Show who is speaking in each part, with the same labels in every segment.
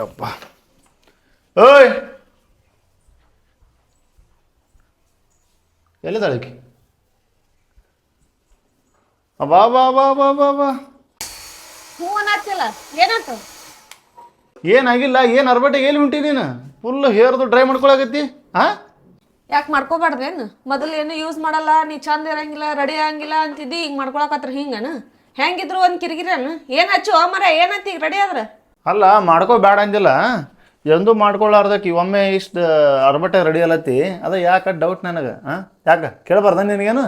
Speaker 1: ಯಪ್ಪ ಓಯ್ ಎಲ್ಲಿದ್ದಾಳಕ್ಕೆ ಬಾ ಬಾ ಬಾ ಬಾ ಬಾ ಬಾ.
Speaker 2: ಅನ್ನತ್ತಿಲ್ಲ ಏನಾಯ್ತು?
Speaker 1: ಏನಾಗಿಲ್ಲ ಏನ್ ಅರ್ಬಟ್ಟಿಗೆ ಎಲ್ಲಿ ಹೊಂಟಿ ನೀನು? ಫುಲ್ ಹೇರ್ದು ಡ್ರೈ ಮಾಡ್ಕೊಳಕತ್ತಿ ಹಾ
Speaker 2: ಯಾಕೆ ಮಾಡ್ಕೋಬಾರ್ದೇನು ಮೊದಲು ಏನು ಯೂಸ್ ಮಾಡಲ್ಲ ನೀ ಚಂದ ಇರಂಗಿಲ್ಲ ರೆಡಿ ಆಗಂಗಿಲ್ಲ ಅಂತಿದ್ದಿ ಈಗ ಮಾಡ್ಕೊಳಕತ್ರ ಹಿಂಗನ? ಹೆಂಗಿದ್ರು ಒಂದು ಕಿರಿಕಿರಿ ಏನು ಹಚ್ಚು? ಮರ ಏನಂತ ಈಗ ರೆಡಿ ಆದ್ರೆ?
Speaker 1: ಅಲ್ಲ ಮಾಡ್ಕೋ ಬೇಡ ಅಂದಿಲ್ಲ. ಎಂದೂ ಮಾಡ್ಕೊಳ್ಳಾರ್ದಕ್ಕೆ ಒಮ್ಮೆ ಇಷ್ಟು ಅರ್ಬಟ್ಟೆ ರೆಡಿ ಅಲ್ಲತ್ತಿ. ಅದ ಯಾಕೆ ಡೌಟ್ ನನಗೆ ಹಾಂ ಯಾಕೆ? ಕೇಳಬಾರ್ದ ನಿನಗೇನು?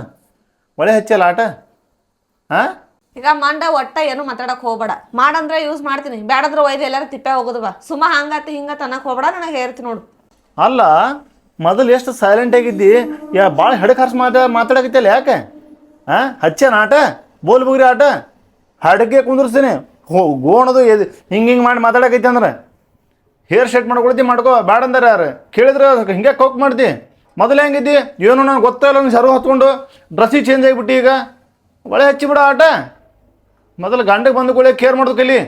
Speaker 1: ಒಳ್ಳೆ ಹಚ್ಚಲ್ಲ ಆಟ? ಹಾಂ
Speaker 2: ಈಗ ಮಂಡ ಒಟ್ಟ ಏನು ಮಾತಾಡಕ್ ಹೋಗ್ಬೇಡ. ಮಾಡಂದ್ರೆ ಯೂಸ್ ಮಾಡ್ತೀನಿ. ಬೇಡಂದ್ರೆ ಒಯ್ದು ಎಲ್ಲಾರು ತಿಪ್ಪೆ ಹೋಗೋದು ಬಾ. ಸುಮ್ಮ ಹಂಗಾತಿ ಹಿಂಗ ತನಕ ಹೋಗ್ಬೇಡ ನನಗೆ ಹೇಳ್ತಿ ನೋಡು.
Speaker 1: ಅಲ್ಲ ಮೊದಲು ಎಷ್ಟು ಸೈಲೆಂಟ್ ಆಗಿದ್ದಿ? ಯಾ ಭಾಳ ಹೆಡ್ ಖರ್ಚು ಮಾತಾ ಮಾತಾಡಕತ್ತಿಲ್ಲ ಯಾಕೆ? ಹಾಂ ಹಚ್ಚೇನ ಆಟ? ಬೋಲ್ ಬುಗ್ರಿ ಆಟ? ಹಡಗೆ ಕುಂದಿರ್ಸ್ತೀನಿ. ಹೋ ಗೋಣದು ಎದು ಹಿಂಗೆ ಹಿಂಗೆ ಮಾಡಿ ಮಾತಾಡಕೈತಿ ಅಂದ್ರೆ? ಹೇರ್ ಶೆಟ್ ಮಾಡ್ಕೊಳ್ತಿ, ಮಾಡ್ಕೋ ಬೇಡ ಅಂದ್ರೆ ಯಾರು? ಕೇಳಿದ್ರೆ ಹಿಂಗೆ ಕೋಕ್ ಮಾಡ್ತಿ. ಮೊದಲು ಹೆಂಗಿದ್ದಿ? ಏನು ನನಗೆ ಗೊತ್ತಿಲ್ಲ ನಂಗೆ ಸರ್ವ್ ಹೊತ್ಕೊಂಡು ಡ್ರೆಸ್ಸಿಗೆ ಚೇಂಜ್ ಆಗಿಬಿಟ್ಟು ಈಗ. ಒಳ್ಳೆ ಹಚ್ಚಿಬಿಡ ಆಟ. ಮೊದಲು ಗಂಡಗೆ ಬಂದು ಕೇರ್ ಮಾಡೋದು ಕಲಿ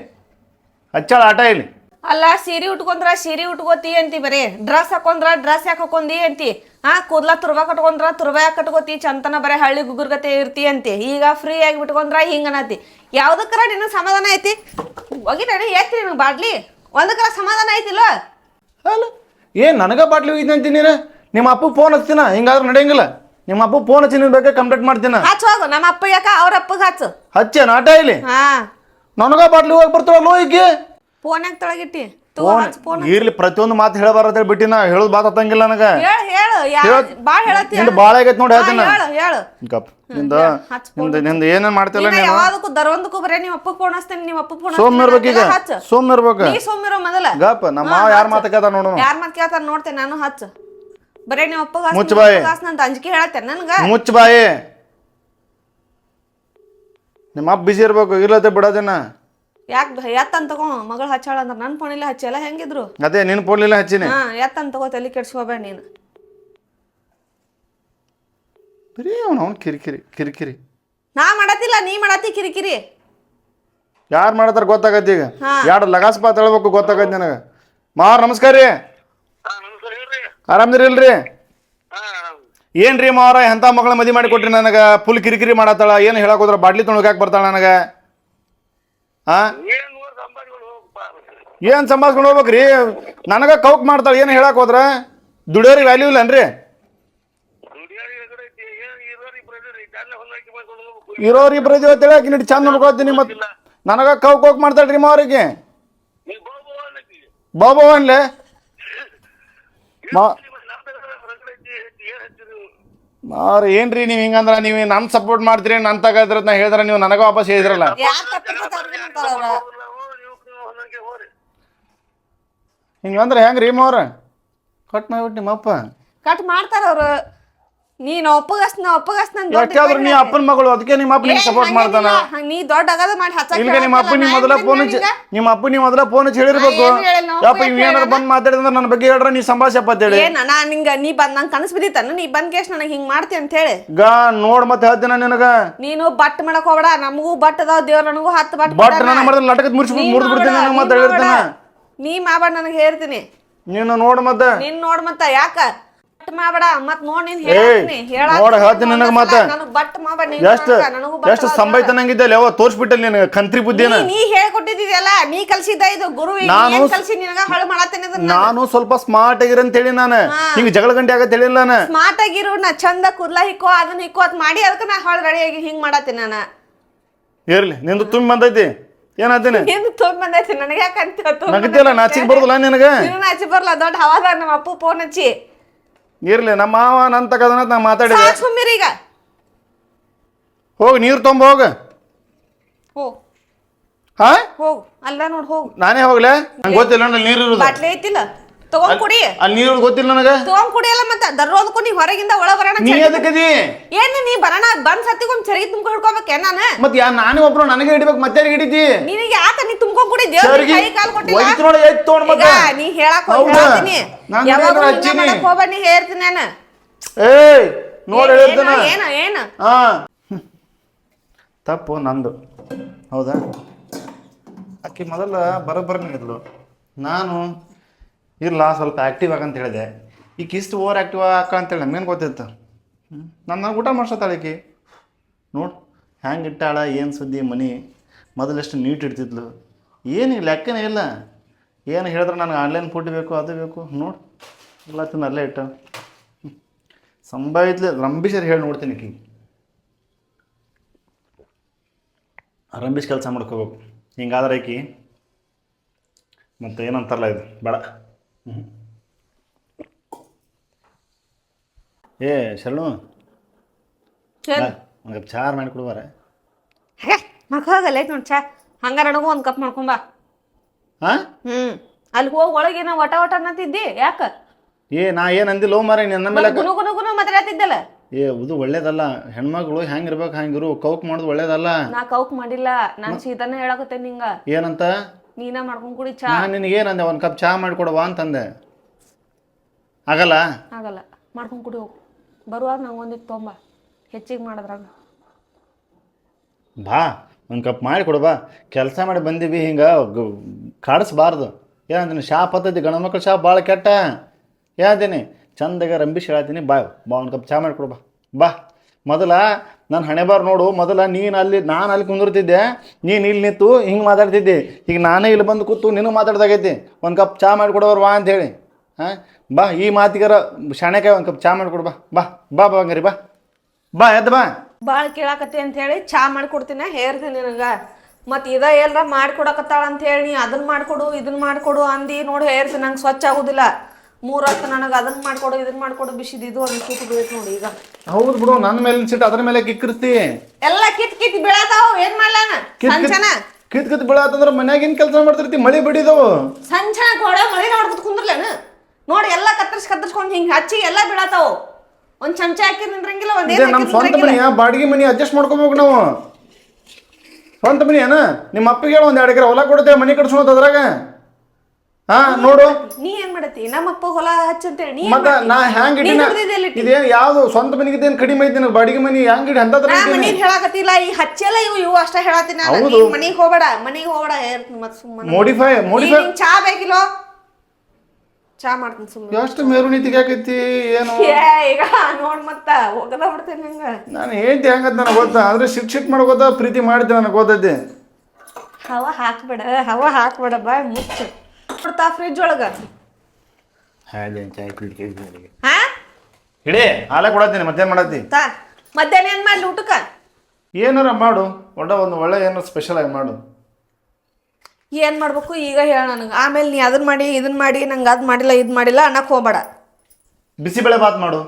Speaker 1: ಹಚ್ಚಾಳ ಆಟ ಇಲ್ಲಿ.
Speaker 2: ಅಲ್ಲ ಸೀರೆ ಉಟ್ಕೊಂಡ್ರ ಸೀರೆ ಉಟ್ಕೋತಿ ಅಂತಿ ಬರೀ. ಡ್ರೆಸ್ ಹಾಕೊಂಡ್ರ ಡ್ರೆಸ್ ಯಾಕೆ ಹಾಕೊಂಡಿ ಅಂತಿ. ಹಾ ಕೂದ್ಲ ತುರ್ಬಾ ಕಟ್ಕೊಂಡ್ರ ತುರ್ಬಾ ಯಾಕೆ ಕಟ್ಕೋತಿ? ಚಂತನ ಬರೀ ಹಳ್ಳಿ ಗುಗ್ಗುರ್ಗತೆ ಇರ್ತಿ ಅಂತಿ. ಈಗ ಫ್ರೀ ಆಗಿ ಬಿಟ್ಕೊಂಡ್ರ ಹಿಂಗನತಿ ಯಾವ್ದಕ್ಕರ ನಿನ್ನ ಸಮಾಧಾನ ಐತಿ? ಹೋಗಿ ನಾನು ಎತ್ತಿ ನಿನಗೆ ಬಾಡ್ಲಿ ಒಂದಕ್ಕರ ಸಮಾಧಾನ ಐತಿಲ್ಲ?
Speaker 1: ಅಲ್ಲ ಏನು ನನಗೆ ಬಾಟ್ಲಿ ಹೋಗಿದ್ದಂತಿ ನೀನು? ನಿಮ್ಮ ಅಪ್ಪ ಫೋನ್ ಹಚ್ಚಿನ ಹಿಂಗಾದ್ರೂ ನಡೆಯಂಗಿಲ್ಲ. ನಿಮ್ಮ ಅಪ್ಪ ಫೋನ್ ಹಚ್ಚಿ ನಿನ್ನ ಬಗ್ಗೆ ಕಂಪ್ಲೇಂಟ್ ಮಾಡ್ತೀನ?
Speaker 2: ಹಚ್ಚು ಹೋಗು. ನಮ್ಮ ಅಪ್ಪ ಯಾಕ ಅವ್ರ ಅಪ್ಪಗೆ ಹಚ್ಚು?
Speaker 1: ಹಚ್ಚೇನ? ಆಟ ಇಲ್ಲಿ?
Speaker 2: ಹಾ.
Speaker 1: ನನಗ ಬಾಟ್ಲಿ ಹೋಗಿ ಬರ್ತಾವಲ್ಲ ಈಕೆ?
Speaker 2: ಫೋನ್ಯಾಗ ತೊಳಗಿಟ್ಟಿ.
Speaker 1: ಫೋನ್ ಇರ್ಲಿ ಪ್ರತಿಯೊಂದು ಮಾತು ಹೇಳಬಾರ್ದು ಬಿಟ್ಟಿನ ಹೇಳೋದು ಮಾತು ಹತ್ತಂಗಿಲ್ಲ ನನಗ.
Speaker 2: ಹೇಳು ಭಾಳ ಹೇಳತ್ತಿ
Speaker 1: ನಿಂದು ಭಾಳ ಆಗೈತೆ ನೋಡಿ ಹೇಳ್ತೀನಿ
Speaker 2: ಹೇಳು ಹೇಳು.
Speaker 1: ಗಪ್. ನಿಂದ ನಿಂದ ನಿಂದ ಏನೇನು ಮಾಡ್ತಿಲ್ಲ
Speaker 2: ನೀನ
Speaker 1: ನೀನು?
Speaker 2: ಯಾವಾದಕ್ಕೂ ದರೊಂದಕ್ಕೂ ಬರೇ ನಿಮ್ಮ ಅಪ್ಪ ಫೋನ್ ಹಚ್ತೇನೆ ನಿಮ್ಮ ಅಪ್ಪ ಫೋನ್
Speaker 1: ಸೋಮ್ ಇರ್ಬೇಕೀಗ ಸೋಮ್ ಇರ್ಬೇಕು
Speaker 2: ನೀ ಇರೋ ಮೊದಲ.
Speaker 1: ಗಪ್ಪ ನಮ್ಮ ಮಾವ ಯಾರ ಮಾತು ಕೇಳ್ತಾರ ನೋಡು
Speaker 2: ಯಾರ ಮಾತು ಕೇಳ್ತಾರ ನೋಡ್ತೇನೆ ನಾನು ಹಚ್ಚ. ಬರೇ ನೀವು ಅಪ್ಪಗ
Speaker 1: ಮುಚ್ಚ ಬಾಯಿ.
Speaker 2: ನಂತ ಅಂಜಿಕೆ ಹೇಳತ್ತೆ ನನ್ಗ.
Speaker 1: ಮುಚ್ಚ ಬಾಯಿ. ನಿಮ್ಮ ಅಪ್ಪ ಬಿಸಿ ಇರ್ಬೇಕು ಇರ್ಲತ್ತೆ ಬಿಡೋದಿನ
Speaker 2: ಯಾಕೆ ಎತ್ತನ್ ತಗೋ ಮಗಳು ಹಚ್ಚಾಳ ಅಂದ್ರ ನನ್ನ ಫೋನಿಲ್ಲ ಹಚ್ಚಲ್ಲ ಹೆಂಗಿದ್ರು?
Speaker 1: ಅದೇ ನಿನ್ನ ಫೋನ್ಲಿಲ್ಲ ಹಚ್ಚಿನಿ.
Speaker 2: ಹಾ ಎತ್ತನ್ ತಗೋ ತಲೆ ಕೆಡ್ಸ್ಕೋಬೇಡ ನೀನು.
Speaker 1: ಬರೀ ಅವನು ಅವ್ನು ಕಿರಿಕಿರಿ ಕಿರಿಕಿರಿ.
Speaker 2: ನಾ ಮಾಡತ್ತಿಲ್ಲ ನೀ ಮಾಡತ್ತಿ ಕಿರಿಕಿರಿ.
Speaker 1: ಯಾರ್ ಮಾಡತ್ತಾರ ಗೊತ್ತಾಗತ್ತೆ ಈಗ?
Speaker 2: ಹಾ.
Speaker 1: ಎರಡು ಲಗಾಸ್ ಪಾತ್ ಹೇಳ್ಬೇಕು ಗೊತ್ತಾಗತ್ತೆ ನನಗೆ? ಮಾರ್ ನಮಸ್ಕಾರ ರೀ.
Speaker 3: ಹಾ ನಮಸ್ಕಾರ ಹೇಳ್ರಿ.
Speaker 1: ಆರಾಮ್ದಿರಿ ಇಲ್ರಿ?
Speaker 3: ಹಾ
Speaker 1: ಏನ್ರಿ ಮಾರ ಎಂಥ ಮಗಳ ಮದಿ ಮಾಡಿ ಕೊಟ್ರಿ ನನಗೆ? ಫುಲ್ ಕಿರಿಕಿರಿ ಮಾಡತ್ತಾಳ ಏನು ಹೇಳಕ್ ಹೋದ್ರ? ಬಾಟ್ಲಿ ಯಾಕೆ ಬರ್ತಾಳ ನನಗೆ? ಹಾ
Speaker 3: ಏನ್
Speaker 1: ಸಂಭಾಳ್ಸ್ಕೊಂಡು ಹೋಗ್ಬೇಕ್ರಿ? ನನಗೆ ಕೌಕ್ ಮಾಡ್ತಾಳ ಏನು ಹೇಳಕ್ ಹೋದ್ರ? ದುಡಿಯೋರಿಗೆ ವ್ಯಾಲ್ಯೂ
Speaker 3: ಇಲ್ಲ ಅನ್ರಿ ಇರೋರಿ
Speaker 1: ಇರೋರ್ ಇಬ್ರು ಇದೀವಿ ಅಂತೇಳಿ ಆಕಿ ಚಂದ ನೋಡ್ಕೊತೀನಿ ಮತ್ತೆ ನನಗೆ ಕೌಕ್ ಕೌಕ್ ಮಾಡ್ತಾಳ್ರಿ ಮಾವರಿಗೆ
Speaker 3: ಅವ್ರಿಗೆ. ಬಾಬಾ
Speaker 1: ಅನ್ಲೆ ಮಾ
Speaker 3: ರಗಡ ಐತಿ ಐತಿ ಏನ್ ಹಚ್ಚಿರಿ ನೀವು
Speaker 1: ಮಾರ್ ಏನ್ರಿ ನೀವು ಹಿಂಗಂದ್ರ ನೀವು ನನ್ ಸಪೋರ್ಟ್ ಮಾಡ್ತೀರಿ ನನ್ ತಗದ್ರ ನಾ ಹೇಳಿದ್ರ ನೀವು ನನಗ ವಾಪಸ್ ಹೇಳಿದ್ರಲ್ಲ.
Speaker 2: ಯಾರ್ ಅವ್ರಿಗೆ ಅಂತಾರ ಅವ್ರ.
Speaker 1: ಹಿಂಗಂದ್ರ ಹೆಂಗ್ರಿ ಮೋರ್ ಕಟ್ ಮಾಡ್ಬಿಟ್ಟು ನಿಮ್ಮಪ್ಪ.
Speaker 2: ಕಟ್ ಮಾಡ್ತಾರ ಅವ್ರು ನೀನ್ ಒಪ್ಪಗಸ್ ನಾ ಒಪ್ಪಗಸ್ ನನ್
Speaker 1: ಯಾಕಾದ್ರೂ ನೀ ಅಪ್ಪನ ಮಗಳು ಅದಕ್ಕೆ ನಿಮ್ಮ ಅಪ್ಪ ನಿಮ್ಗೆ ಸಪೋರ್ಟ್ ಮಾಡ್ತಾನ?
Speaker 2: ನೀ ದೊಡ್ಡ ಆಗದ ಮಾಡಿ ಹಚ್ಚ
Speaker 1: ಇಲ್ಗ ನಿಮ್ಮ ಅಪ್ಪ ನಿಮ್ಮ ಮೊದಲ ಫೋನ್ ಹಚ್ಚಿ ನಿಮ್ಮ ಅಪ್ಪ ನಿಮ್ಮ ಮೊದಲ ಫೋನ್ ಹಚ್ಚಿ ಹೇಳಿರ್ಬೇಕು.
Speaker 2: ನಾ
Speaker 1: ಯಪ್ಪ
Speaker 2: ಅಪ್ಪ
Speaker 1: ಇವ್ ಏನಾರ ಬಂದ್ ಮಾತಾಡಿದ್ರೆ ನನ್ನ ಬಗ್ಗೆ ಹೇಳ್ರ ನೀ ಸಂಭಾಷಪ್ಪ ಅಂತೇಳಿ
Speaker 2: ಏನ ನಾ ನಿಂಗ ನೀ ಬಂದ್ ನಂಗೆ ಕನಸು ಬಿದ್ದಿತ್ತನ ನೀ ಬಂದ್ ಕೇಸ್ ನನಗೆ ಹಿಂಗ್ ಮಾಡ್ತಿ ಅಂತ ಹೇಳಿ.
Speaker 1: ಗ ನೋಡ್ ಮತ್ತೆ ಹೇಳ್ತೀನಿ ನಿನಗ.
Speaker 2: ನೀನು ಬಟ್ ಮಾಡಕ್ ಹೋಗ್ಬೇಡ ನಮಗೂ ಬಟ್ ಅದಾವ ದೇವ್ರ ನನಗೂ ಹತ್ತು ಬಟ್
Speaker 1: ಬಟ್ ನನ್ನ ಮಾಡಿದ್ರೆ ಲಟಕದ ಮುರ್ಸಿ ಮುರಿದು ಬಿಡ್ತೀನಿ ನನಗೆ ಮತ್ತೆ ಹೇಳಿರ್ತಾನ
Speaker 2: ನೀ ಮಾಡ್ಬೇಡ ನನಗೆ ಹೇಳ್ತೀನಿ.
Speaker 1: ನೀನು ನೋಡ್ ಮತ್ತೆ.
Speaker 2: ನೀನ್ ನೋಡ್ ಮತ್ತೆ ಯಾಕ? ಬಟ್ ಮಾಡ್ಬೇಡ ಮತ್ ನೋಡ್ ನೀನ್
Speaker 1: ಏಯ್,
Speaker 2: ಹೇಳ್ತೀನಿ
Speaker 1: ನೋಡ್ ಹೇಳ್ತೀನಿ ನಿನಗ್ ಮತ್ತೆ.
Speaker 2: ಬಟ್ ಮಾಡ್ಬೇಡ ನೀನ್
Speaker 1: ಎಷ್ಟು
Speaker 2: ಮಾಡ್ಬೇಡ, ನನಗೂ ಬಟ್
Speaker 1: ಎಷ್ಟು
Speaker 2: ಅದಾವ
Speaker 1: ಸಂಬೈತನಂಗಿದ್ದೆ ಯಾವ ತೋರ್ಸ್ಬಿಟ್ಟಲ್ಲಿ ನಿನಗೆ ಕಂತ್ರಿ ಬುದ್ಧಿನ
Speaker 2: ನೀ- ಹೇಳ್ಕೊಟ್ಟಿದ್ದಿದೆಲ್ಲ ನೀ ಕಲ್ಸಿದ್ದ ಇದು ಗುರು
Speaker 1: ನಾನು
Speaker 2: ಕಲ್ಸಿ ನಿನಗ ಹೊಳ ಮಾಡತ್ತೇನೆ ಅದನ್ನ
Speaker 1: ನಾನು? ಸ್ವಲ್ಪ ಸ್ಮಾರ್ಟ್ ಆಗಿರ ಅಂತೇಳಿ ನಾನು. ಹಿಂಗ ಜಗಳ ಗಂಟೆ ಆಗತ್ತೆ ಹೇಳಿಲ್ಲ ನಾನು.
Speaker 2: ಸ್ಮಾರ್ಟ್ ಆಗಿರು ನಾ ಚಂದ ಕುರ್ಲ ಹಿಕ್ಕೋ ಅದನ್ನ ಹಿಕ್ಕೋ ಅದ್ ಮಾಡಿ ಅದಕ್ಕೆ ನಾ ಹಾಳು ರೆಡಿ ಆಗಿ ಹಿಂಗ್ ಮಾಡತ್ತೀನಿ ನಾನು.
Speaker 1: ಇರ್ಲಿ ನಿಂದು ತುಂಬಿ ಬಂದೈತಿ. ಏನಾದ್ರೆ
Speaker 2: ಏನು ತುಂಬ ಬಂದೈತಿ ನನಗೆ ಯಾಕಂತ
Speaker 1: ನಗತಿಯಲ್ಲ ನಾಚಿಗೆ ಬರೋದಿಲ್ಲ ನಿನಗೆ?
Speaker 2: ನೀನು ನಾಚಿ ಬರಲ್ಲ ದೊಡ್ಡ ಹವಾದ ನಮ್ಮ ಅಪ್ಪು ಫೋನ್ ಹಚ್ಚಿ.
Speaker 1: ಇರ್ಲಿ ನಮ್ಮ ಮಾವ ನನ್ ತಗದನ ನಾ ಮಾತಾಡಿದೆ.
Speaker 2: ಸಾಕ್ ಸುಮ್ಮಿರಿ ಈಗ.
Speaker 1: ಹೋಗಿ ನೀರು ತೊಂಬ ಹೋಗ.
Speaker 2: ಹೋಗ್.
Speaker 1: ಹಾ?
Speaker 2: ಹೋಗ್ ಅಲ್ಲ ನೋಡ್ ಹೋಗ್.
Speaker 1: ನಾನೇ ಹೋಗ್ಲೆ? ನಂಗೆ ಗೊತ್ತಿಲ್ಲ ನೀರು ಇರೋದು.
Speaker 2: ಬಾಟ್ಲಿ ಐತಿಲ್ಲ ತಗೊಂಡ್ ಕುಡಿ.
Speaker 1: ಅಲ್ಲಿ ನೀರು ಗೊತ್ತಿಲ್ಲ ನನಗೆ?
Speaker 2: ತಗೊಂಡ್ ಕುಡಿಯಲ್ಲ ಮತ್ತ. ದರ್ರೋದಕ್ಕೂ ನೀ ಹೊರಗಿಂದ ಒಳ ಬರೋಣ
Speaker 1: ನೀ
Speaker 2: ಏನು ನೀ ಬರೋಣ? ಬಂದ್ ಸತ್ತಿಗೊಂದ್ ಚರಿಗೆ ತುಂಬ ಹಿಡ್ಕೋಬೇಕೆ ನಾನು?
Speaker 1: ಮತ್ ಯಾ ನಾನೇ ಒಬ್ರು ನನಗೆ ಹಿಡಿಬೇಕು ಮತ್ತೆ ಯಾರಿಗೆ ಹಿಡಿತಿ?
Speaker 2: ನಿನಗೆ ಯಾಕ ನೀ ತುಂಬ್ಕೊಂಡ್ ಕುಡಿ? ದೇವ್ರ ಕೈ ಕಾಲ್ ಕೊಟ್ಟಿಲ್ಲ.
Speaker 1: ಒಯ್ತು ನೋಡಿ ಎತ್ ತೊಗೊಂಡ್
Speaker 2: ಈಗ
Speaker 1: ಮತ್ತೆ
Speaker 2: ನೀ ಹೇಳಕ್
Speaker 1: ಹೋಗ್ತೀನಿ?
Speaker 2: ಯಾವಾಗ? ಹೋಗ್ಬೇಡ ನೀ ಹೇಳ್ತೀನಿ ನಾನು.
Speaker 1: ಏಯ್ ನೋಡಿ ಹೇಳ್ತಾನ.
Speaker 2: ಏನ ಏನ
Speaker 1: ಹಾ. ತಪ್ಪು ನಂದು. ಹೌದಾ? ಆಕಿ ಮೊದಲ ಬರೋಬ್ಬರನೇ ಇದ್ಲು ನಾನು ಇಲ್ಲ ಸ್ವಲ್ಪ ಆ್ಯಕ್ಟಿವ್ ಆಗಂತ ಹೇಳಿದೆ. ಈ ಇಷ್ಟು ಓವರ್ ಆ್ಯಕ್ಟಿವ್ ಆಕ ಅಂತೇಳಿ ನಮ್ಗೇನು ಗೊತ್ತಿತ್ತು? ನನ್ನ ಊಟ ಮಾಡ್ಸತ್ತಾಳೆ ಈಕಿ ನೋಡು, ಹ್ಯಾಂಗೆ ಇಟ್ಟಾಳ, ಏನು ಸುದ್ದಿ, ಮನಿ ಮೊದಲೆಷ್ಟು ನೀಟ್ ಇಡ್ತಿದ್ಲು. ಏನು ಲೆಕ್ಕನೇ ಇಲ್ಲ. ಏನು ಹೇಳಿದ್ರೆ ನನಗೆ ಆನ್ಲೈನ್ ಫುಡ್ ಬೇಕು, ಅದು ಬೇಕು. ನೋಡು, ಎಲ್ಲ ತಿನ್ನ, ಅಲ್ಲೇ ಇಟ್ಟ. ಸಂಭಾವಿತ್ಲೆ ರಂಬೀಶರ್ ಹೇಳಿ ನೋಡ್ತೀನಿ ಈಕಿ ರಂಬೀಶ್ ಕೆಲಸ ಮಾಡ್ಕೋಬೇಕು. ಹಿಂಗಾದ್ರೆ ಈಕಿ ಮತ್ತು ಏನಂತಾರಲ್ಲ ಇದು, ಬೇಡ. ಏ ಶರಣು.
Speaker 2: ಏನ್
Speaker 1: ಒಂದು ಕಪ್ ಚಾರ್ ಮಾಡಿ ಕೊಡುವಾರ
Speaker 2: ಹೇ ಮಕ್ಕೋಗಲ್ಲ ನೋಡ್ ಚಾ. ಹಂಗ ನನಗೂ ಒಂದ್ ಕಪ್ ಮಾಡ್ಕೊಂಬಾ
Speaker 1: ಹಾಂ
Speaker 2: ಹ್ಮ್. ಅಲ್ಲಿ ಹೋಗಿ ಒಳಗೆ ನಾ ವಟಾ ವಟ ಅನ್ನತ್ತಿದ್ದಿ ಯಾಕ?
Speaker 1: ಏ ನಾ ಏನು ಅಂದಿಲ್ಲ ಮಾರ ನನ್ನ ಮೇಲೆ
Speaker 2: ಗುನು ಗುನು ಗುನು ಮಾತಾಡತ್ತಿದ್ದಲ್ಲ
Speaker 1: ಏ ಇದು ಒಳ್ಳೇದಲ್ಲ. ಹೆಣ್ಮಗಳು ಹೆಂಗಿರ್ಬೇಕು ಹಂಗಿರು ಕೌಕ್ ಮಾಡೋದು ಒಳ್ಳೇದಲ್ಲ.
Speaker 2: ನಾ ಕೌಕ್ ಮಾಡಿಲ್ಲ. ನಾನು ಸೀತಾನ ಹೇಳಕತ್ತೇನೆ ನಿಂಗ.
Speaker 1: ಏನಂತ?
Speaker 2: ನೀನ ಮಾಡ್ಕೊಂಡು ಕುಡಿ ಚಾ.
Speaker 1: ನಾನು ನಿನಗೆ ಏನಂದೆ ಒಂದು ಕಪ್ ಚಾ ಮಾಡಿಕೊಡುವ ಅಂತಂದೆ. ಆಗಲ್ಲ?
Speaker 2: ಆಗಲ್ಲ. ಮಾಡ್ಕೊಂಡ್ ಕುಡಿ ಹೋಗು. ಬರುವಾಗ ನಂಗೆ ಒಂದಿತ್ತು ತೊಂಬ. ಹೆಚ್ಚಿಗೆ ಮಾಡಿದ್ರಾಗ.
Speaker 1: ಬಾ ಒಂದು ಕಪ್ ಮಾಡಿ ಕೊಡು ಬಾ. ಕೆಲಸ ಮಾಡಿ ಬಂದೀವಿ ಹಿಂಗೆ ಕಾಡಿಸ್ಬಾರ್ದು. ಏನಂತೀನಿ ಶಾಪ್ ಹತ್ತೈತಿ ಗಣ ಮಕ್ಳು ಶಾಪ್ ಭಾಳ ಕೆಟ್ಟ. ಹೇಳ್ತೀನಿ ಚಂದಾಗ ರಂಬಿಸಿ ಹೇಳ್ತೀನಿ ಬಾ ಬಾ ಒಂದು ಕಪ್ ಚಾ ಮಾಡಿ ಕೊಡು ಬಾ. ಬಾ ಮೊದಲ ನಾನು ಹಣೆ ಬಾರ್ ನೋಡು, ಮೊದಲ ನೀನು ಅಲ್ಲಿ, ನಾನು ಅಲ್ಲಿ ಕುಂದಿರ್ತಿದ್ದೆ, ನೀನು ಇಲ್ಲಿ ನಿಂತು ಹಿಂಗೆ ಮಾತಾಡ್ತಿದ್ದೆ. ಈಗ ನಾನೇ ಇಲ್ಲಿ ಬಂದು ಕೂತು ನಿನಗೆ ಮಾತಾಡ್ದಾಗೈತಿ. ಒಂದು ಕಪ್ ಚಾ ಮಾಡಿ ಬಾ ವಾ ಅಂತೇಳಿ ಹಾಂ? ಬಾ, ಈ ಮಾತಿಗಾರ ಶಾಣೆಕಾಯಿ ಒಂದು ಕಪ್ ಚಾ ಮಾಡಿಕೊಡು, ಬಾ. ಬಾ ಬಾ ಬಾ ಹಂಗಾರಿ ಬಾ. ಬಾ, ಎದ್ದು ಬಾ.
Speaker 2: ಭಾಳ ಕೇಳಾಕತ್ತಿ ಅಂತ ಹೇಳಿ ಚಾ ಮಾಡ್ಕೊಡ್ತೀನಿ ಹೇರ್ತೀನಿ ನಿನಗೆ. ಮತ್ತು ಇದ ಎಲ್ಲರ ಮಾಡ್ಕೊಡಕತ್ತಾಳ ಅಂತ ಹೇಳಿ ನೀ ಅದನ್ನ ಮಾಡ್ಕೊಡು ಇದನ್ನ ಮಾಡ್ಕೊಡು ಅಂದಿ ನೋಡಿ ಹೇರ್ತಿ ನಂಗೆ ಸ್ವಚ್ಛ ಆಗುದಿಲ್ಲ. ಮೂರ್ ಹೊತ್ತು ನನಗೆ ಅದನ್ನ ಮಾಡ್ಕೊಡು ಇದನ್ನ ಮಾಡ್ಕೊಡು ಬಿಸಿದು ಇದು ಒಂದು ಬೀಳತ್ ನೋಡಿ ಈಗ.
Speaker 1: ಹೌದು ಬಿಡು ನನ್ನ ಮೇಲೆ ಸಿಟ್ಟು ಅದ್ರ ಮೇಲೆ ಕಿಕ್ಕಿರ್ತಿ
Speaker 2: ಎಲ್ಲ ಕಿತ್ ಕಿತ್ ಬೀಳತಾವ ಏನ್ ಮಾಡ್ಲಾನ ಸಂಚನ?
Speaker 1: ಕಿತ್ ಕಿತ್ ಬೀಳತ್ತಂದ್ರ ಮನ್ಯಾಗ ಏನ್ ಕೆಲಸ ಮಾಡ್ತಿರ್ತಿ? ಮಳಿ ಬಿಡಿದವು.
Speaker 2: ಸಂಚನ ಕೊಡ ಮಳಿ ನೋಡ್ಕೊತ ಕುಂದ್ರಲೇನ ನೋಡಿ ಎಲ್ಲ ಕತ್ತರಿಸ್ ಕತ್ತರಿಸ್ಕೊಂಡು ಹಿಂಗೆ ಹಚ್ಚಿ ಎಲ್ಲ ಬೀಳತಾವ. ಒಂದ್ ಚಮಚ ಹಾಕಿ ನಿಂದ್ರಂಗಿಲ್ಲ ಒಂದ್
Speaker 1: ಇದೇ
Speaker 2: ಹಾಕಿ
Speaker 1: ಸ್ವಂತ. ಮನಿ ಬಾಡಿಗೆ ಮನಿ ಅಡ್ಜಸ್ಟ್ ಮಾಡ್ಕೋಬೇಕು ನಾವು. ಸ್ವಂತ ಮನಿ ಏನ? ನಿಮ್ಮ ಅಪ್ಪಿಗೆ ಹೇಳ ಒಂದ್ ಎರಡು ಎಕರೆ ಹೊಲ ಕೊಡ್ತೇವೆ ಮನಿ ಕಟ್ಸೋದು ಅದ್ರಾಗ. ಹಾ ನೋಡು.
Speaker 2: ನೀ ಏನ್ ಮಾಡತ್ತಿ? ನಮ್ಮಪ್ಪ ಹೊಲ ಹಚ್ಚಂತೇಳಿ ನೀ
Speaker 1: ಮತ್ತ ನಾ ಹ್ಯಾಂಗ್ ಇಟ್ಟಿನ ಇದೇನ್ ಯಾವ್ದು ಸ್ವಂತ ಮನಿಗಿದ್ದೇನ್ ಕಡಿಮೆ ಐತಿ ನಿನಗೆ? ಬಾಡಿಗೆ ಮನಿ ಹ್ಯಾಂಗ್ ಇಡಿ
Speaker 2: ಅಂತ ಮನಿಗ್ ಹೇಳಾಕತ್ತಿಲ್ಲ. ಈ ಹಚ್ಚೆಲ್ಲ ಇವು ಇವು ಅಷ್ಟ ಹೇಳತ್ತೀನಿ ನಾನು. ಮನಿಗ್ ಹೋಗ್ಬೇಡ ಮನಿಗ್ ಹೋಗ್ಬೇಡ. ಹೇಳ್ತೀನಿ ಮತ್ ಸುಮ್ಮನೆ
Speaker 1: ಮೋಡಿಫೈ ಮೋಡಿಫೈ
Speaker 2: ಚಾ ಬೇಕಿಲ್ಲೋ? ಚಾ ಮಾಡ್ತೀನಿ ಸುಮ್ಮನೆ
Speaker 1: ಎಷ್ಟು ಮೇರುಣಿ ಆಕೈತಿ ಏನು?
Speaker 2: ಈಗ ನೋಡ್ ಮತ್ತ ಹೋಗದ ಬಿಡ್ತೇನೆ ನಂಗ.
Speaker 1: ನಾನು ಹೇಳ್ತಿ ಹೆಂಗಂತ ನನಗೆ ಗೊತ್ತಾ? ಆದ್ರೆ ಶಿಟ್ ಶಿಟ್ ಮಾಡ್ಕೋತ ಪ್ರೀತಿ ಮಾಡ್ತೀನಿ ನನಗೆ ಗೊತ್ತೈತಿ.
Speaker 2: ಹವ ಹಾಕ್ಬೇಡ ಹವ ಹಾಕ್ಬೇಡ ಬಾ ಮುಚ್ಚು. ಕೊಡ್ತಾ ಫ್ರಿಜ್ ಒಳಗ? ಹಾ?
Speaker 1: ಹಿಡಿ ಹಾಲೆ ಕೊಡತ್ತೀನಿ ಮತ್ತೇನ್ ಮಾಡತ್ತಿ?
Speaker 2: ತಾ ಮಧ್ಯಾಹ್ನ ಏನ್ ಮಾಡ್ಲಿ ಊಟಕ್ಕ?
Speaker 1: ಏನಾರ ಮಾಡು ಒಳ್ಳೆ ಒಂದು ಒಳ್ಳೆ ಏನೋ ಸ್ಪೆಷಲ್ ಆಗಿ ಮಾಡು.
Speaker 2: ಏನ್ ಮಾಡ್ಬೇಕು ಈಗ ಹೇಳ ನನಗೆ. ಆಮೇಲೆ ನೀ ಅದನ್ನ ಮಾಡಿ ಇದನ್ನ ಮಾಡಿ ನಂಗೆ ಅದ್ ಮಾಡಿಲ್ಲ ಇದ್ ಮಾಡಿಲ್ಲ ಅನ್ನಕ್ ಹೋಗ್ಬೇಡ.
Speaker 1: ಬಿಸಿಬೇಳೆ ಬಾತ್ ಮಾಡು.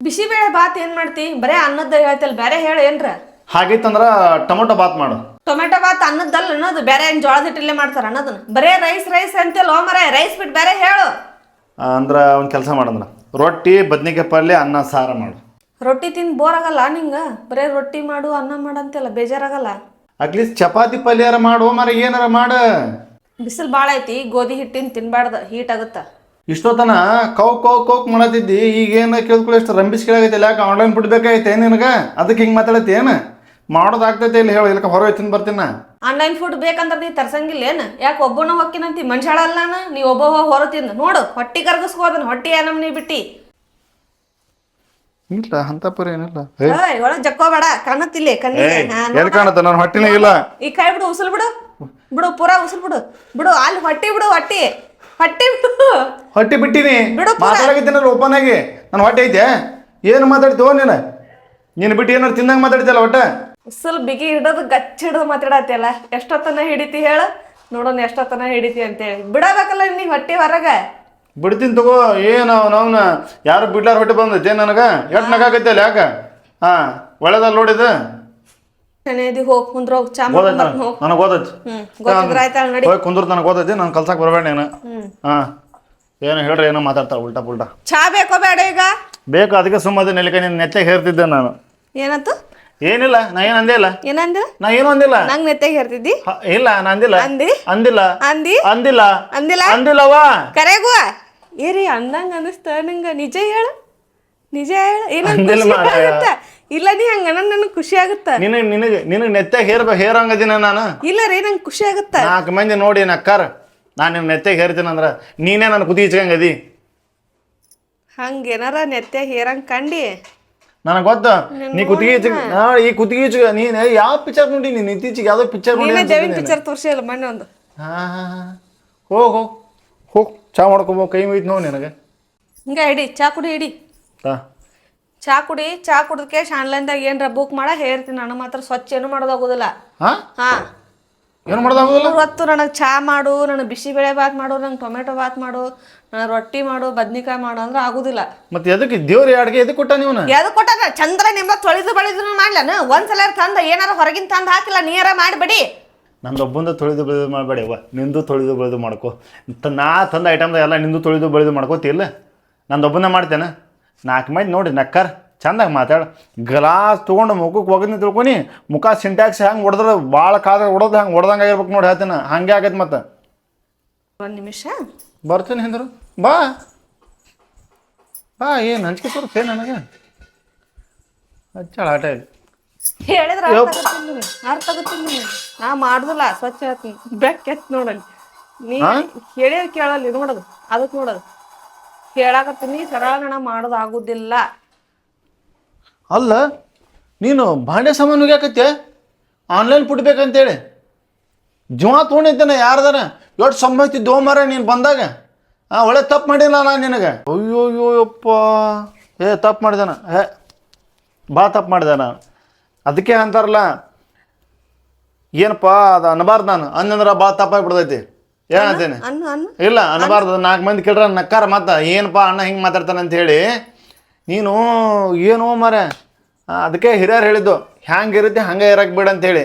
Speaker 2: ಬಿಸಿಬೇಳೆ ಬಾತ್ ಏನ್ ಮಾಡ್ತಿ? ಬರೇ ಅನ್ನದ ಹೇಳ್ತಲ್ಲ ಬೇರೆ ಹೇಳ ಏನ್ರ?
Speaker 1: ಹಾಗಿತ್ತಂದ್ರ ಟೊಮೊಟೊ ಬಾತ್ ಮಾಡು.
Speaker 2: ಟೊಮೆಟೊ ಬಾತ್ ಅನ್ನದಲ್ಲ ಅನ್ನೋದು. ಬೇರೆ ಏನು ಜೋಳದ ಹಿಟ್ಟಲ್ಲೇ ಮಾಡ್ತಾರ ಅನ್ನೋದನ್ನ. ಬರೇ ರೈಸ್ ರೈಸ್ ಅಂತೆಲ್ಲ ಓ ಮರ ರೈಸ್ ಬಿಟ್ಟು ಬೇರೆ ಹೇಳು.
Speaker 1: ಅಂದ್ರೆ ಒಂದು ಕೆಲಸ ಮಾಡಂದ್ರ. ರೊಟ್ಟಿ ಬದ್ನಿಕಾಯಿ ಪಲ್ಯ ಅನ್ನ ಸಾರ ಮಾಡು.
Speaker 2: ರೊಟ್ಟಿ ತಿಂದು ಬೋರ್ ಆಗಲ್ಲ ನಿಂಗ? ಬರೇ ರೊಟ್ಟಿ ಮಾಡು ಅನ್ನ ಮಾಡಂತೆಲ್ಲ ಬೇಜಾರಾಗಲ್ಲ.
Speaker 1: ಅಟ್ಲೀಸ್ಟ್ ಚಪಾತಿ ಪಲ್ಯಾರ ಮಾಡು ಮರ ಏನಾರ ಮಾಡ.
Speaker 2: ಬಿಸಿಲು ಭಾಳ ಐತಿ ಗೋಧಿ ಹಿಟ್ಟಿನ ತಿನ್ಬಾರ್ದ ಹೀಟ್ ಆಗುತ್ತ.
Speaker 1: ಇಷ್ಟೊತ್ತನ ಕೌ ಕೌ ಕೌಕ್ ಮಾಡತ್ತಿದ್ದಿ ಈಗ ಏನ ಕೇಳ್ಕೊಳ್ಳಿ ಎಷ್ಟು ರಂಬಿಸ್ ಕೇಳಾಗೈತಿ ಯಾಕೆ ಆನ್ಲೈನ್ ಬಿಡ್ಬೇಕಾಗೈತೆ ನಿನಗ? ಅದಕ್ಕೆ ಹಿಂಗೆ ಮಾತಾಡತ್ತಿ ಏನು? ಮಾಡೋದು ಆಗ್ತೈತೆ ಇಲ್ಲಿ ಹೇಳು ಇಲ್ಲಕ ಹೊರಗೆ ತಿಂದು ಬರ್ತೀನ
Speaker 2: ಆನ್ಲೈನ್ ಫುಡ್ ಬೇಕಂದ್ರ ನೀ ತರ್ಸಂಗಿಲ್ಲ ಏನ್? ಯಾಕೆ ಒಬ್ಬನ ಹೊಕ್ಕಿನಂತಿ ಮನುಷ್ಯಾಳ ಅಲ್ಲ ನಾನು ನೀ ಒಬ್ಬ ಹೊರ ತಿಂದು. ನೋಡು ಹೊಟ್ಟಿ ಕರ್ಗಿಸ್ಕೋದನ್ ಹೊಟ್ಟಿ ಏನಮ್ ನೀ ಬಿಟ್ಟಿ.
Speaker 1: ಇಲ್ಲ ಅಂತ ಪರಿ ಏನಿಲ್ಲ
Speaker 2: ಏಯ್ ಒಳಗ್ ಜಕ್ಕೋಬೇಡ ಕಾಣತ್ತಿಲ್ಲ ಕಣ್ಣಿಗೆ. ಹಾ,
Speaker 1: ಎಲ್ಲಿ
Speaker 2: ನೋಡು.
Speaker 1: ಕಾಣುತ್ತೆ? ನನ್ನ ಹೊಟ್ಟಿನೇ ಇಲ್ಲ.
Speaker 2: ಈ ಕೈ ಬಿಡು ಉಸುಲ್ ಬಿಡು. ಬಿಡು ಪೂರಾ ಉಸುಲ್ ಬಿಡು. ಬಿಡು ಅಲ್ಲಿ ಹೊಟ್ಟಿ ಬಿಡು ಹೊಟ್ಟಿ. ಹೊಟ್ಟಿ ಬಿಡು.
Speaker 1: ಹೊಟ್ಟಿ ಬಿಟ್ಟಿನಿ.
Speaker 2: ಬಿಡು ಪೂರ.
Speaker 1: ಮಾತಾಡಕತ್ತೀನಲ್ಲ ಓಪನ್ ಆಗಿ. ನನ್ನ ಹೊಟ್ಟೆ ಐತೆ. ಏನು ಮಾತಾಡ್ತೀವೋ ನೀನು. ನೀನು ಬಿಟ್ಟು ಏನಾರು ತಿಂದಂಗೆ ಮಾತಾಡ್ತಿಯಲ್ಲ ಒಟ್ಟ?
Speaker 2: ಉಸುಲ್ ಬಿಗಿ ಹಿಡೋದು ಗಚ್ಚ ಹಿಡಿದು ಮಾತಾಡತ್ತಲ್ಲ ಎಷ್ಟೊತ್ತನ ಹಿಡಿತಿ ಹೇಳ? ನೋಡೋಣ ಎಷ್ಟೊತ್ತನ ಹಿಡಿತಿ ಅಂತೇಳಿ. ಬಿಡಬೇಕಲ್ಲ ನೀ ಹೊಟ್ಟೆ ಹೊರಗ?
Speaker 1: ಬಿಡ್ತೀನಿ ತಗೋ ಏನು ಅವನವನ ಯಾರು ಬಿಡ್ಲಾರ ಹೊಟ್ಟೆ ಬಂದೈತೆ ನನಗೆ? ಎಷ್ಟು ನಗಾಕೈತಲ್ಲ ಯಾಕೆ ಹಾ ಒಳ್ಳೇದಲ್ಲ ನೋಡಿದ
Speaker 2: ಶನೇದಿ ಹೋಗ್ ಕುಂದ್ರ ಹೋಗಿ ಚಾ
Speaker 1: ನನಗೆ. ಓದೈತಿ.
Speaker 2: ಹ್ಮ್ ಗೊತ್ತಿದ್ರ ಆಯ್ತಾಳ ನಡಿ.
Speaker 1: ಹೋಗಿ ಕುಂದ್ರ ನನಗೆ ಓದೈತಿ ನಾನು ಕಲ್ಸಕ್ಕೆ ಬರಬೇಡ ನೀನು. ಹಾಂ ಏನು ಹೇಳ್ರಿ ಏನೋ ಮಾತಾಡ್ತಾಳೆ ಉಲ್ಟಾ ಪುಲ್ಟಾ.
Speaker 2: ಚಾ ಬೇಕೋ ಬೇಡ ಈಗ?
Speaker 1: ಬೇಕು ಅದಕ್ಕೆ ಸುಮ್ಮನೆ ನೆಲಕ್ಕೆ ನಿನ್ನ ನೆಚ್ಚಗೆ ಹೇರ್ತಿದ್ದೆ ನಾನು.
Speaker 2: ಏನಂತು?
Speaker 1: ಏನಿಲ್ಲ ನಾ ಏನು ಅಂದಿಲ್ಲ
Speaker 2: ಏನಂದ?
Speaker 1: ನಾ ಏನು ಅಂದಿಲ್ಲ.
Speaker 2: ನಂಗ್ ನೆತ್ತಾಗ ಹೇಳ್ತಿದ್ದಿ?
Speaker 1: ಹ, ಇಲ್ಲ ನಾ ಅಂದಿಲ್ಲ.
Speaker 2: ಅಂದಿ?
Speaker 1: ಅಂದಿಲ್ಲ.
Speaker 2: ಅಂದಿ?
Speaker 1: ಅಂದಿಲ್ಲ.
Speaker 2: ಅಂದಿಲ್ಲ?
Speaker 1: ಅಂದಿಲ್ಲವಾ?
Speaker 2: ಕರೆಗೂ. ಏರಿ ಅಂದಂಗ ಅನಿಸ್ತ ನಂಗ. ನಿಜ ಹೇಳು. ನಿಜ ಹೇಳು.
Speaker 1: ಅಂದಿಲ್ಲ ಮಾರಾಯ.
Speaker 2: ಇಲ್ಲ ನೀ ಹಂಗ ನನಗೆ ಖುಷಿ ಆಗುತ್ತ?
Speaker 1: ನಿನಗೆ ನಿನಗೆ ನಿನಗೆ ನೆತ್ತಾಗ ಹೇರ್ಬೇಕು ಹೇರಂಗದಿನ ನಾನು?
Speaker 2: ಇಲ್ಲ ರೀ ನಂಗೆ ಖುಷಿ ಆಗುತ್ತ?
Speaker 1: ನಾಲ್ಕು ಮಂದಿ ನೋಡಿ ನಕ್ಕಾರ. ನಾನು ನಿಮ್ ನೆತ್ತೆಗೆ ಹೇರ್ತೀನಿ ಅಂದ್ರ ನೀನೇ ನನ್ನ ಕುದಿ ಇಚ್ಕಂಗದಿ
Speaker 2: ಹಂಗೇನಾರ ನೆತ್ತೆ ಹೇರಂಗ ಕಂಡಿ?
Speaker 1: ನನಗೆ ಗೊತ್ತ? ನೀ ಕುತ್ತಿಗೆ ಈ ಕುತ್ತಿಗೆ ಈಚೆ ನೀನು ಯಾವ ಪಿಕ್ಚರ್ ನೋಡಿ ನೀನು ಇತ್ತೀಚೆಗೆ ಯಾವ್ದೋ ಪಿಕ್ಚರ್ ನೋಡಿ
Speaker 2: ನೀನೇ
Speaker 1: ಅಲ್ಲ
Speaker 2: ದೇವಿನ
Speaker 1: ನೀನು.
Speaker 2: ಪಿಕ್ಚರ್ ತೋರಿಸಿಲ್ಲ ಮೊನ್ನೆ ಒಂದು.
Speaker 1: ಹಾ ಹಾ ಹಾ ಹೋಗ್ ಹೋಗ್. ಹೋಗ್. ಚಾ ಮಾಡ್ಕೊಬೋ ಕೈ ಮುಗಿತ್ ನೋಡಿ ನಿನಗೆ.
Speaker 2: ಹಿಂಗೆ ಇಡಿ ಚಾ ಕುಡಿ ಇಡಿ.
Speaker 1: ತಾ
Speaker 2: ಚಾ ಕುಡಿ ಚಾ ಕುಡ್ದಕ್ಕೆ ಆನ್ಲೈನ್ದಾಗ ಏನ್ರ ಬುಕ್ ಮಾಡ ಹೇಳ್ತೀನಿ. ನಾನು ಮಾತ್ರ ಸ್ವಚ್ಛ ಏನು ಮಾಡೋದಾಗೋದಿಲ್ಲ.
Speaker 1: ಹಾ?
Speaker 2: ಹಾ.
Speaker 1: ಏನು ಮಾಡೋದಾಗೋದಿಲ್ಲ?
Speaker 2: ಇವತ್ತು ಹೊತ್ತು ನನಗೆ ಚಾ ಮಾಡು ನನಗೆ ಬಿಸಿಬೇಳೆ ಬಾತ್ ಮಾಡು ನಂಗೆ ಟೊಮೆಟೊ ಬಾತ್ ಮಾಡು ನನಗೆ ರೊಟ್ಟಿ ಮಾಡು ಬದ್ನಿಕಾಯಿ ಮಾಡು ಅಂದ್ರೆ ಆಗುದಿಲ್ಲ.
Speaker 1: ಮತ್ತೆ ಎದಕ್ಕೆ ದೇವ್ರ ಅಡ್ಗೆ ಎದಕ್ಕೆ ಕೊಟ್ಟ ನೀವು
Speaker 2: ಯಾವ್ದು ಕೊಟ್ಟಾರ ಚಂದ್ರ ನಿಮ್ಮ ತೊಳೆದು ಬಳಿದ್ರು ಮಾಡ್ಲನ ಒಂದ್ಸಲ ತಂದ ಏನಾರ ಹೊರಗಿನ ತಂದು ಹಾಕಿಲ್ಲ ನೀರ ಮಾಡಬೇಡಿ.
Speaker 1: ನಂದು ಒಬ್ಬಂದು ತೊಳೆದು ಬೆಳೆದು ಮಾಡಬೇಡಿ ಅವ್ವ. ನಿಂದು ತೊಳೆದು ಬೆಳೆದು ಮಾಡ್ಕೋ. ನಾ ತಂದ ಐಟಮ್ದಾಗ ಎಲ್ಲ ನಿಂದು ತೊಳೆದು ಬೆಳೆದು ಮಾಡ್ಕೋತಿಲ್ಲ ನಂದು ಒಬ್ಬಂದ ಮಾಡ್ತೇನೆ. ನಾಲ್ಕು ಮಾಡಿ ನೋಡಿ ನಕ್ಕಾರ. ಚಂದಾಗಿ ಮಾತಾಡ. ಗ್ಲಾಸ್ ತೊಗೊಂಡು ಮುಖಕ್ಕೆ ಒಗದ್ನಿ ತಿಳ್ಕೊನಿ ಮುಖ ಸಿಂಟ್ಯಾಕ್ಸ್ ಹೆಂಗೆ ಹೊಡೆದ್ರೆ ಭಾಳ ಕಾದ ಹೊಡೆದು ಹಂಗೆ ಹೊಡೆದಂಗೆ ಆಗಿರ್ಬೇಕು ನೋಡಿ ಹೇಳ್ತೀನಿ ಹಂಗೆ ಆಗೈತೆ ಮತ್ತೆ.
Speaker 2: ಒಂದು ನಿಮಿಷ.
Speaker 1: ಬರ್ತೀನಿ ಹಿಂದ್ರು. ಬಾ. ಬಾ ಏನು ಹಂಚಿಕೆ ಏನು ನನಗೆ? ಹಚ್ಚಾಳ ಆಟ ಇದೆ.
Speaker 2: ಹೇಳಿದ್ರ ಅರ್ಥ ಆಗತ್ತಿಲ್ಲ ಅರ್ಥ ಆಗತ್ತಿಲ್ಲ ನಾ ಮಾಡುದಿಲ್ಲ ಸ್ವಚ್ಛ ಹೇಳ್ತೀನಿ. ಬೆಕ್ ಎತ್ ನೋಡಲ್ಲಿ. ನೀ ಹೇಳಿದ ಕೇಳಲ್ಲ ನೋಡದು ಅದಕ್ಕೆ ನೋಡೋದು. ಹೇಳಾಕತ್ತೀನಿ ಸರಳ ನಾ ಮಾಡೋದು ಆಗುದಿಲ್ಲ
Speaker 1: ಅಲ್ಲ ನೀನು ಭಾಂಡೆ ಸಾಮಾನು ಹೋಗ್ಯಾಕತ್ತೆ ಆನ್ಲೈನ್ ಪುಟ್ಬೇಕಂತೇಳಿ ಜೀವ ತೊಗೊಂಡಿದ್ದೇನೆ ಯಾರ್ದಾರ ಎಷ್ಟು ಸಂಬಂಧಿ ಮಾರ ನೀನು ಬಂದಾಗ? ಹಾಂ ಒಳ್ಳೆ ತಪ್ಪು ಮಾಡಿಲ್ಲ ನಾನು ನಿನಗೆ. ಅಯ್ಯೋ ಅಯ್ಯೋ ಯಪ್ಪ ಏ ತಪ್ಪು ಮಾಡಿದಾನ? ಹೇ ಭಾಳ ತಪ್ಪು ಮಾಡಿದೆ ನಾನು ಅದಕ್ಕೆ ಅಂತಾರಲ್ಲ ಏನಪ್ಪ ಅದು ಅನ್ಬಾರ್ದು ನಾನು. ಅನ್ನಂದ್ರೆ ಭಾಳ ತಪ್ಪಾಗ್ಬಿಡ್ತೈತಿ. ಏನಂತೇನೆ
Speaker 2: ಅನ್ನ ಅನ್ನ.
Speaker 1: ಇಲ್ಲ ಅನ್ನಬಾರ್ದು ನಾಲ್ಕು ಮಂದಿ ಕೇಳ್ರ ನಕ್ಕಾರ ಮತ್ತೆ ಏನಪ್ಪ ಅಣ್ಣ ಹಿಂಗೆ ಮಾತಾಡ್ತಾನೆ ಅಂತ ಹೇಳಿ ನೀನು ಏನೋ ಮರೆ. ಅದಕ್ಕೆ ಹಿರಿಯರು ಹೇಳಿದ್ದು, ಹ್ಯಾಂಗೆ ಇರುತ್ತೆ, ಹಂಗೆ ಇರಕ್ಕೆ ಬೇಡ ಅಂತೇಳಿ.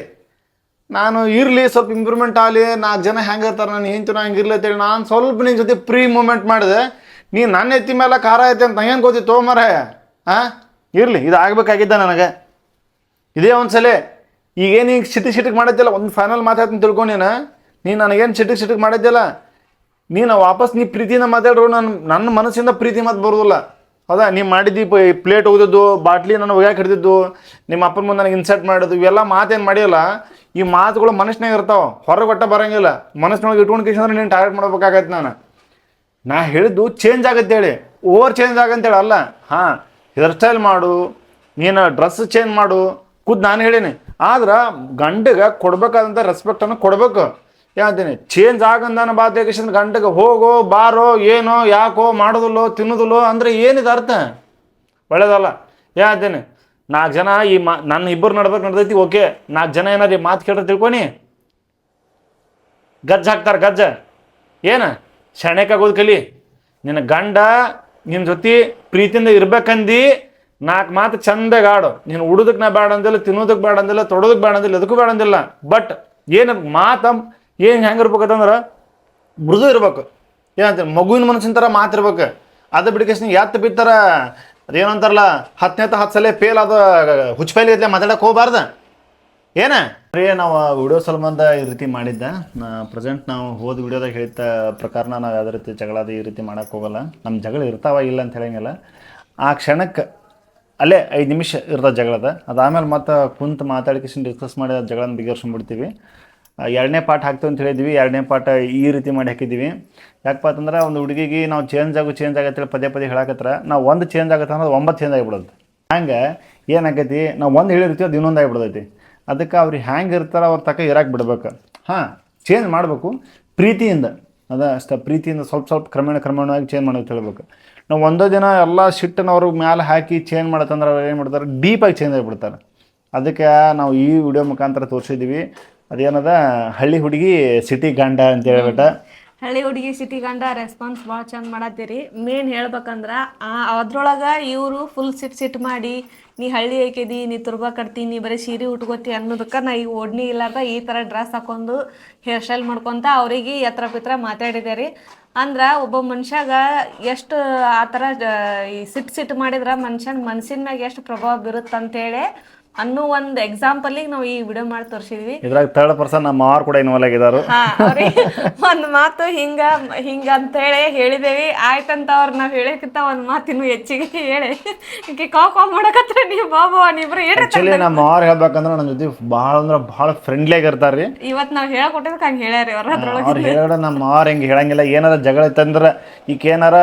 Speaker 1: ನಾನು ಇರಲಿ, ಸ್ವಲ್ಪ ಇಂಪ್ರೂವ್ಮೆಂಟ್ ಆಗಲಿ, ನಾಲ್ಕು ಜನ ಹೆಂಗೆ ಇರ್ತಾರೆ, ನಾನು ಹೆಂಚು ಹಂಗೆ ಇರಲಿ ಅಂತೇಳಿ ನಾನು ಸ್ವಲ್ಪ ನಿನ್ನ ಜೊತೆ ಪ್ರೀ ಮೂಮೆಂಟ್ ಮಾಡಿದೆ. ನೀನು ನನ್ನ ಎತ್ತಿ ಮೇಲೆ ಖಾರ ಐತೆ ಅಂತ ಏನು ಗೊತ್ತಿತ್ತು ಮರ. ಹಾಂ ಇರಲಿ, ಇದು ಆಗಬೇಕಾಗಿದ್ದ ನನಗೆ. ಇದೇ ಒಂದ್ಸಲ, ಈಗೇನು ಈಗ ಸಿಟಿ ಸಿಟಿಗೆ ಮಾಡಿದ್ದಿಲ್ಲ ಒಂದು ಫೈನಲ್ ಮಾತಾಡ್ತೀನಿ ತಿಳ್ಕೊ ನೀನು. ನೀನು ನನಗೇನು ಸಿಟಿಗೆ ಸಿಟಿಗೆ ಮಾಡಿದ್ದಿಲ್ಲ ನೀನು ವಾಪಸ್ ನೀ ಪ್ರೀತಿನ ಮಾತಾಡ್ರು ನನ್ನ ನನ್ನ ಮನಸ್ಸಿಂದ ಪ್ರೀತಿ ಮಾತು ಬರೋದಿಲ್ಲ. ಹೌದಾ? ನೀವು ಮಾಡಿದ್ದು ಪ್ಲೇಟ್ ಒಗ್ದಿದ್ದು, ಬಾಟ್ಲಿ ನಾನು ಒಗ್ಯಾಕೆ ಹಿಡಿದಿದ್ದು, ನಿಮ್ಮ ಅಪ್ಪನ ಮುಂದೆ ನನಗೆ ಇನ್ಸರ್ಟ್ ಮಾಡೋದು ಇವೆಲ್ಲ ಮಾತೇನು ಮಾಡಿಲ್ಲ ಈ ಮಾತುಗಳು ಮನಸ್ಸಿನಾಗ ಇರ್ತಾವೆ, ಹೊರಗೆ ಒಟ್ಟ ಬರಂಗಿಲ್ಲ. ಮನಸ್ಸಿನೊಳಗೆ ಇಟ್ಕೊಂಡು ಕಿಶಂದ್ರೆ ನೀನು ಟಾರ್ಗೆಟ್ ಮಾಡ್ಬೇಕಾಗತ್ತೆ ನಾನು. ನಾ ಹೇಳಿದ್ದು ಚೇಂಜ್ ಆಗತ್ತೆ ಹೇಳಿ. ಓವರ್ ಚೇಂಜ್ ಆಗಂತೇಳಿ ಅಲ್ಲ. ಹಾಂ ಹೇರ್ ಸ್ಟೈಲ್ ಮಾಡು, ನೀನು ಡ್ರೆಸ್ ಚೇಂಜ್ ಮಾಡು. ಖುದ್ದು ನಾನು ಹೇಳೀನಿ. ಆದ್ರೆ ಗಂಡಗೆ ಕೊಡ್ಬೇಕಾದಂಥ ರೆಸ್ಪೆಕ್ಟನ್ನು ಕೊಡ್ಬೇಕು. ಹೇಳ್ತೀನಿ ಚೇಂಜ್ ಆಗಂದಾನ ಕೃಷ್ಣ ಗಂಡಗೆ ಹೋಗೋ, ಬಾರೋ, ಏನೋ, ಯಾಕೋ, ಮಾಡೋದಿಲ್ಲೋ, ತಿನ್ನೋದಿಲ್ಲೋ ಅಂದರೆ ಏನಿದೆ ಅರ್ಥ? ಒಳ್ಳೇದಲ್ಲ. ಹೇಳ್ತೀನಿ ನಾಲ್ಕು ಜನ ಈ ಮಾ ನನ್ನ ಇಬ್ಬರು ನಡ್ಬೇಕು ನಡ್ದೈತಿ, ಓಕೆ. ನಾಲ್ಕು ಜನ ಏನಾರು ಈ ಮಾತು ಕೇಳ್ರೆ ತಿಳ್ಕೊನಿ ಗಜ್ಜ ಹಾಕ್ತಾರೆ, ಗಜ್ಜ. ಏನು? ಶಣೆಕಾಗೋದು ಕಲಿ. ನಿನ್ನ ಗಂಡ ನಿನ್ನ ಜೊತೆ ಪ್ರೀತಿಯಿಂದ ಇರ್ಬೇಕಂದು, ನಾಲ್ಕು ಮಾತು ಚಂದಾಗ ಆಡು. ನೀನು ಉಡೋದಕ್ಕೆ ನಾ ಬೇಡ ಅಂದಿಲ್ಲ ತಿನ್ನೋದಕ್ಕೆ ಬೇಡ ಅಂದಿಲ್ಲ ತೊಡೋದಕ್ಕೆ ಬೇಡ ಅಂದಿಲ್ಲ ಅದಕ್ಕೂ ಬೇಡ ಅಂದಿಲ್ಲ ಬಟ್ ಏನು ಮಾತ ಏನು ಹೆಂಗೆ ಇರ್ಬೇಕಂತಂದ್ರೆ ಮೃದು ಇರ್ಬೇಕು. ಏನಂತ ಮಗುವಿನ ಮನಸ್ಸಿನ ಥರ ಮಾತಿರ್ಬೇಕು ಅದು ಬಿಡಿಕೇಶನ್ ಎತ್ತ ಬಿತ್ತರ ಅದೇನಂತಾರಲ್ಲ ಹತ್ತನೇ ಹತ್ತು ಸಲ ಫೇಲ್ ಅದು ಹುಚ್ಚಪೈಲಿ ಇದ್ಲೆ ಮಾತಾಡಕ್ಕೆ ಹೋಗ್ಬಾರ್ದು? ಏನ? ರೀ, ನಾವು ವಿಡಿಯೋ ಸಂಬಂಧ ಈ ರೀತಿ ಮಾಡಿದ್ದೆ. ಪ್ರೆಸೆಂಟ್ ನಾವು ಹೋದ ವಿಡಿಯೋದಾಗ ಹೇಳಿದ ಪ್ರಕಾರ ನಾವು ಯಾವುದೇ ರೀತಿ ಜಗಳದ ಈ ರೀತಿ ಮಾಡೋಕ್ಕೆ ಹೋಗಲ್ಲ. ನಮ್ಮ ಜಗಳ ಇರ್ತಾವ ಇಲ್ಲ ಅಂತ ಹೇಳಂಗಿಲ್ಲ. ಆ ಕ್ಷಣಕ್ಕೆ ಅಲ್ಲೇ ಐದು ನಿಮಿಷ ಇರ್ತದೆ ಜಗಳದ. ಅದಾದ್ಮೇಲೆ ಮತ್ತೆ ಕುಂತು ಮಾತಾಡ್ಕೇಶನ್ ಡಿಸ್ಕಸ್ ಮಾಡಿ ಜಗಳನ್ನ ಬಿಗರ್ಸ್ಕೊಂಡ್ಬಿಡ್ತೀವಿ. ಎರಡನೇ ಪಾಠ ಹಾಕ್ತೀವಿ ಅಂತ ಹೇಳಿದ್ವಿ. ಎರಡನೇ ಪಾಠ ಈ ರೀತಿ ಮಾಡಿ ಹಾಕಿದ್ದೀವಿ. ಯಾಕಪ್ಪ ಅಂತಂದ್ರೆ ಒಂದು ಹುಡುಗಿಗೆ ನಾವು ಚೇಂಜ್ ಆಗು ಚೇಂಜ್ ಆಗತ್ತೆ ಪದೇ ಪದೇ ಹೇಳಕತ್ರ ನಾವು ಒಂದು ಚೇಂಜ್ ಆಗತ್ತೆ ಅನ್ನೋದು ಒಂಬತ್ತು ಚೇಂಜ್ ಆಗಿಬಿಡುತ್ತೆ. ಹಂಗೆ ಏನಾಗೈತಿ, ನಾವು ಒಂದು ಹೇಳಿರ್ತೀವಿ, ಅದು ಇನ್ನೊಂದು ಆಗಿಬಿಡ್ತೈತಿ. ಅದಕ್ಕೆ ಅವ್ರಿಗೆ ಹ್ಯಾಂಗೆ ಇರ್ತಾರೆ ಅವ್ರ ತಕ್ಕ ಇರಕ್ಕೆ ಬಿಡ್ಬೇಕು. ಹಾಂ ಚೇಂಜ್ ಮಾಡಬೇಕು. ಪ್ರೀತಿಯಿಂದ, ಅದ ಅಷ್ಟ, ಪ್ರೀತಿಯಿಂದ ಸ್ವಲ್ಪ ಸ್ವಲ್ಪ ಕ್ರಮೇಣ ಕ್ರಮೇಣವಾಗಿ ಚೇಂಜ್ ಮಾಡೋದು ಹೇಳ್ಬೇಕು ನಾವು ಒಂದೋ ದಿನ ಎಲ್ಲ ಸಿಟ್ಟನ್ನು ಅವ್ರ ಮ್ಯಾಲೆ ಹಾಕಿ ಚೇಂಜ್ ಮಾಡತ್ತಂದ್ರೆ ಅವ್ರು ಏನು ಮಾಡ್ತಾರೆ? ಡೀಪಾಗಿ ಚೇಂಜ್ ಆಗಿಬಿಡ್ತಾರೆ. ಅದಕ್ಕೆ ನಾವು ಈ ವಿಡಿಯೋ ಮುಖಾಂತರ ತೋರಿಸಿದ್ದೀವಿ. ಅದೇನದ? ಹಳ್ಳಿ ಹುಡುಗಿ ಸಿಟಿ ಗಂಡ ಅಂತ ಹೇಳ್ಬಿಟ್ಟ.
Speaker 2: ಹಳ್ಳಿ ಹುಡುಗಿ ಸಿಟಿ ಗಂಡ ರೆಸ್ಪಾನ್ಸ್ ಭಾಳ ಚಂದ ಮಾಡತ್ತೀರಿ ಮೇನ್ ಹೇಳ್ಬೇಕಂದ್ರ ಅದ್ರೊಳಗ ಇವರು ಫುಲ್ ಸಿಟ್ ಸಿಟ್ ಮಾಡಿ, ನೀ ಹಳ್ಳಿ ಐಕಿದಿ ನೀ ತುರ್ಬಾ ಕಟ್ತಿ, ನೀ ಬರೀ ಸೀರೆ ಉಟ್ಕೋತಿ ಅನ್ನೋದಕ್ಕೆ ನಾ ಈ ಓಡ್ನಿ ಇಲ್ಲಾರ್ದ ಈ ಥರ ಡ್ರೆಸ್ ಹಾಕೊಂಡು ಹೇರ್ ಸ್ಟೈಲ್ ಮಾಡ್ಕೊಂತ ಅವ್ರಿಗೆ ಎತ್ರ ಪಿತ್ರ ಮಾತಾಡಿದೆ ರೀ ಅಂದ್ರೆ ಒಬ್ಬ ಮನುಷ್ಯಾಗ ಎಷ್ಟು ಆ ಥರ ಈ ಸಿಟ್ ಸಿಟ್ ಮಾಡಿದ್ರೆ ಮನುಷ್ಯನ ಮನ್ಸಿನ ಮ್ಯಾಗ ಎಷ್ಟು ಪ್ರಭಾವ ಬೀರುತ್ತೆ ಅಂತೇಳಿ ಅನ್ನೋ ಒಂದು ಎಕ್ಸಾಂಪಲ್ ನಾವು ಈ ವಿಡಿಯೋ ಮಾಡಿ ತೋರಿಸಿದ್ವಿ.
Speaker 1: ಇದ್ರಾಗ ಥರ್ಡ್ ಪರ್ಸನ್ ನಮ್ಮ ಮಾರ್ ಕೂಡ ಇನ್ವಾಲ್ವ್ ಆಗಿದ್ದಾರೆ
Speaker 2: ಒಂದು ಮಾತು ಹಿಂಗ ಹಿಂಗ ಅಂತೇಳಿ ಹೇಳಿದೇವಿ. ಆಯ್ತಂತ ಅವ್ರ ನಾವ್ ಹೇಳಕ್ಕಿಂತ ಒಂದ್ ಮಾತು ಇನ್ನು ಹೆಚ್ಚಿಗೆ ಹೇಳಿ. ಹಿಂಗೆ ಕಾ ಕಾ ಮಾಡಕತ್ರ ನೀವು ಬಾಬು ನೀವ್ರು
Speaker 1: ಆಕ್ಚುಲಿ ನಮ್ಮ ಮಾರ್ ಹೇಳ್ಬೇಕಂದ್ರೆ ನನ್ನ ಜೊತೆ ಭಾಳ ಅಂದ್ರೆ ಭಾಳ ಫ್ರೆಂಡ್ಲಿ ಆಗಿರ್ತಾರೆ ರೀ.
Speaker 2: ಇವತ್ ನಾವ್ ಹೇಳ್ಕೊಟ್ಟಿದ್ದಕ್ಕೆ ಹಂಗೆ ಹೇಳ್ಯಾರಿ ಅವ್ರ ಅದ್ರೊಳಗೆ
Speaker 1: ಅವ್ರು ಹೇಳ ನಮ್ಮ ಮಾರ್ ಹಿಂಗೆ ಹೇಳಂಗಿಲ್ಲ. ಏನಾರ ಜಗಳ ಇತ್ತಂದ್ರೆ ಈಕೆ ಏನಾರ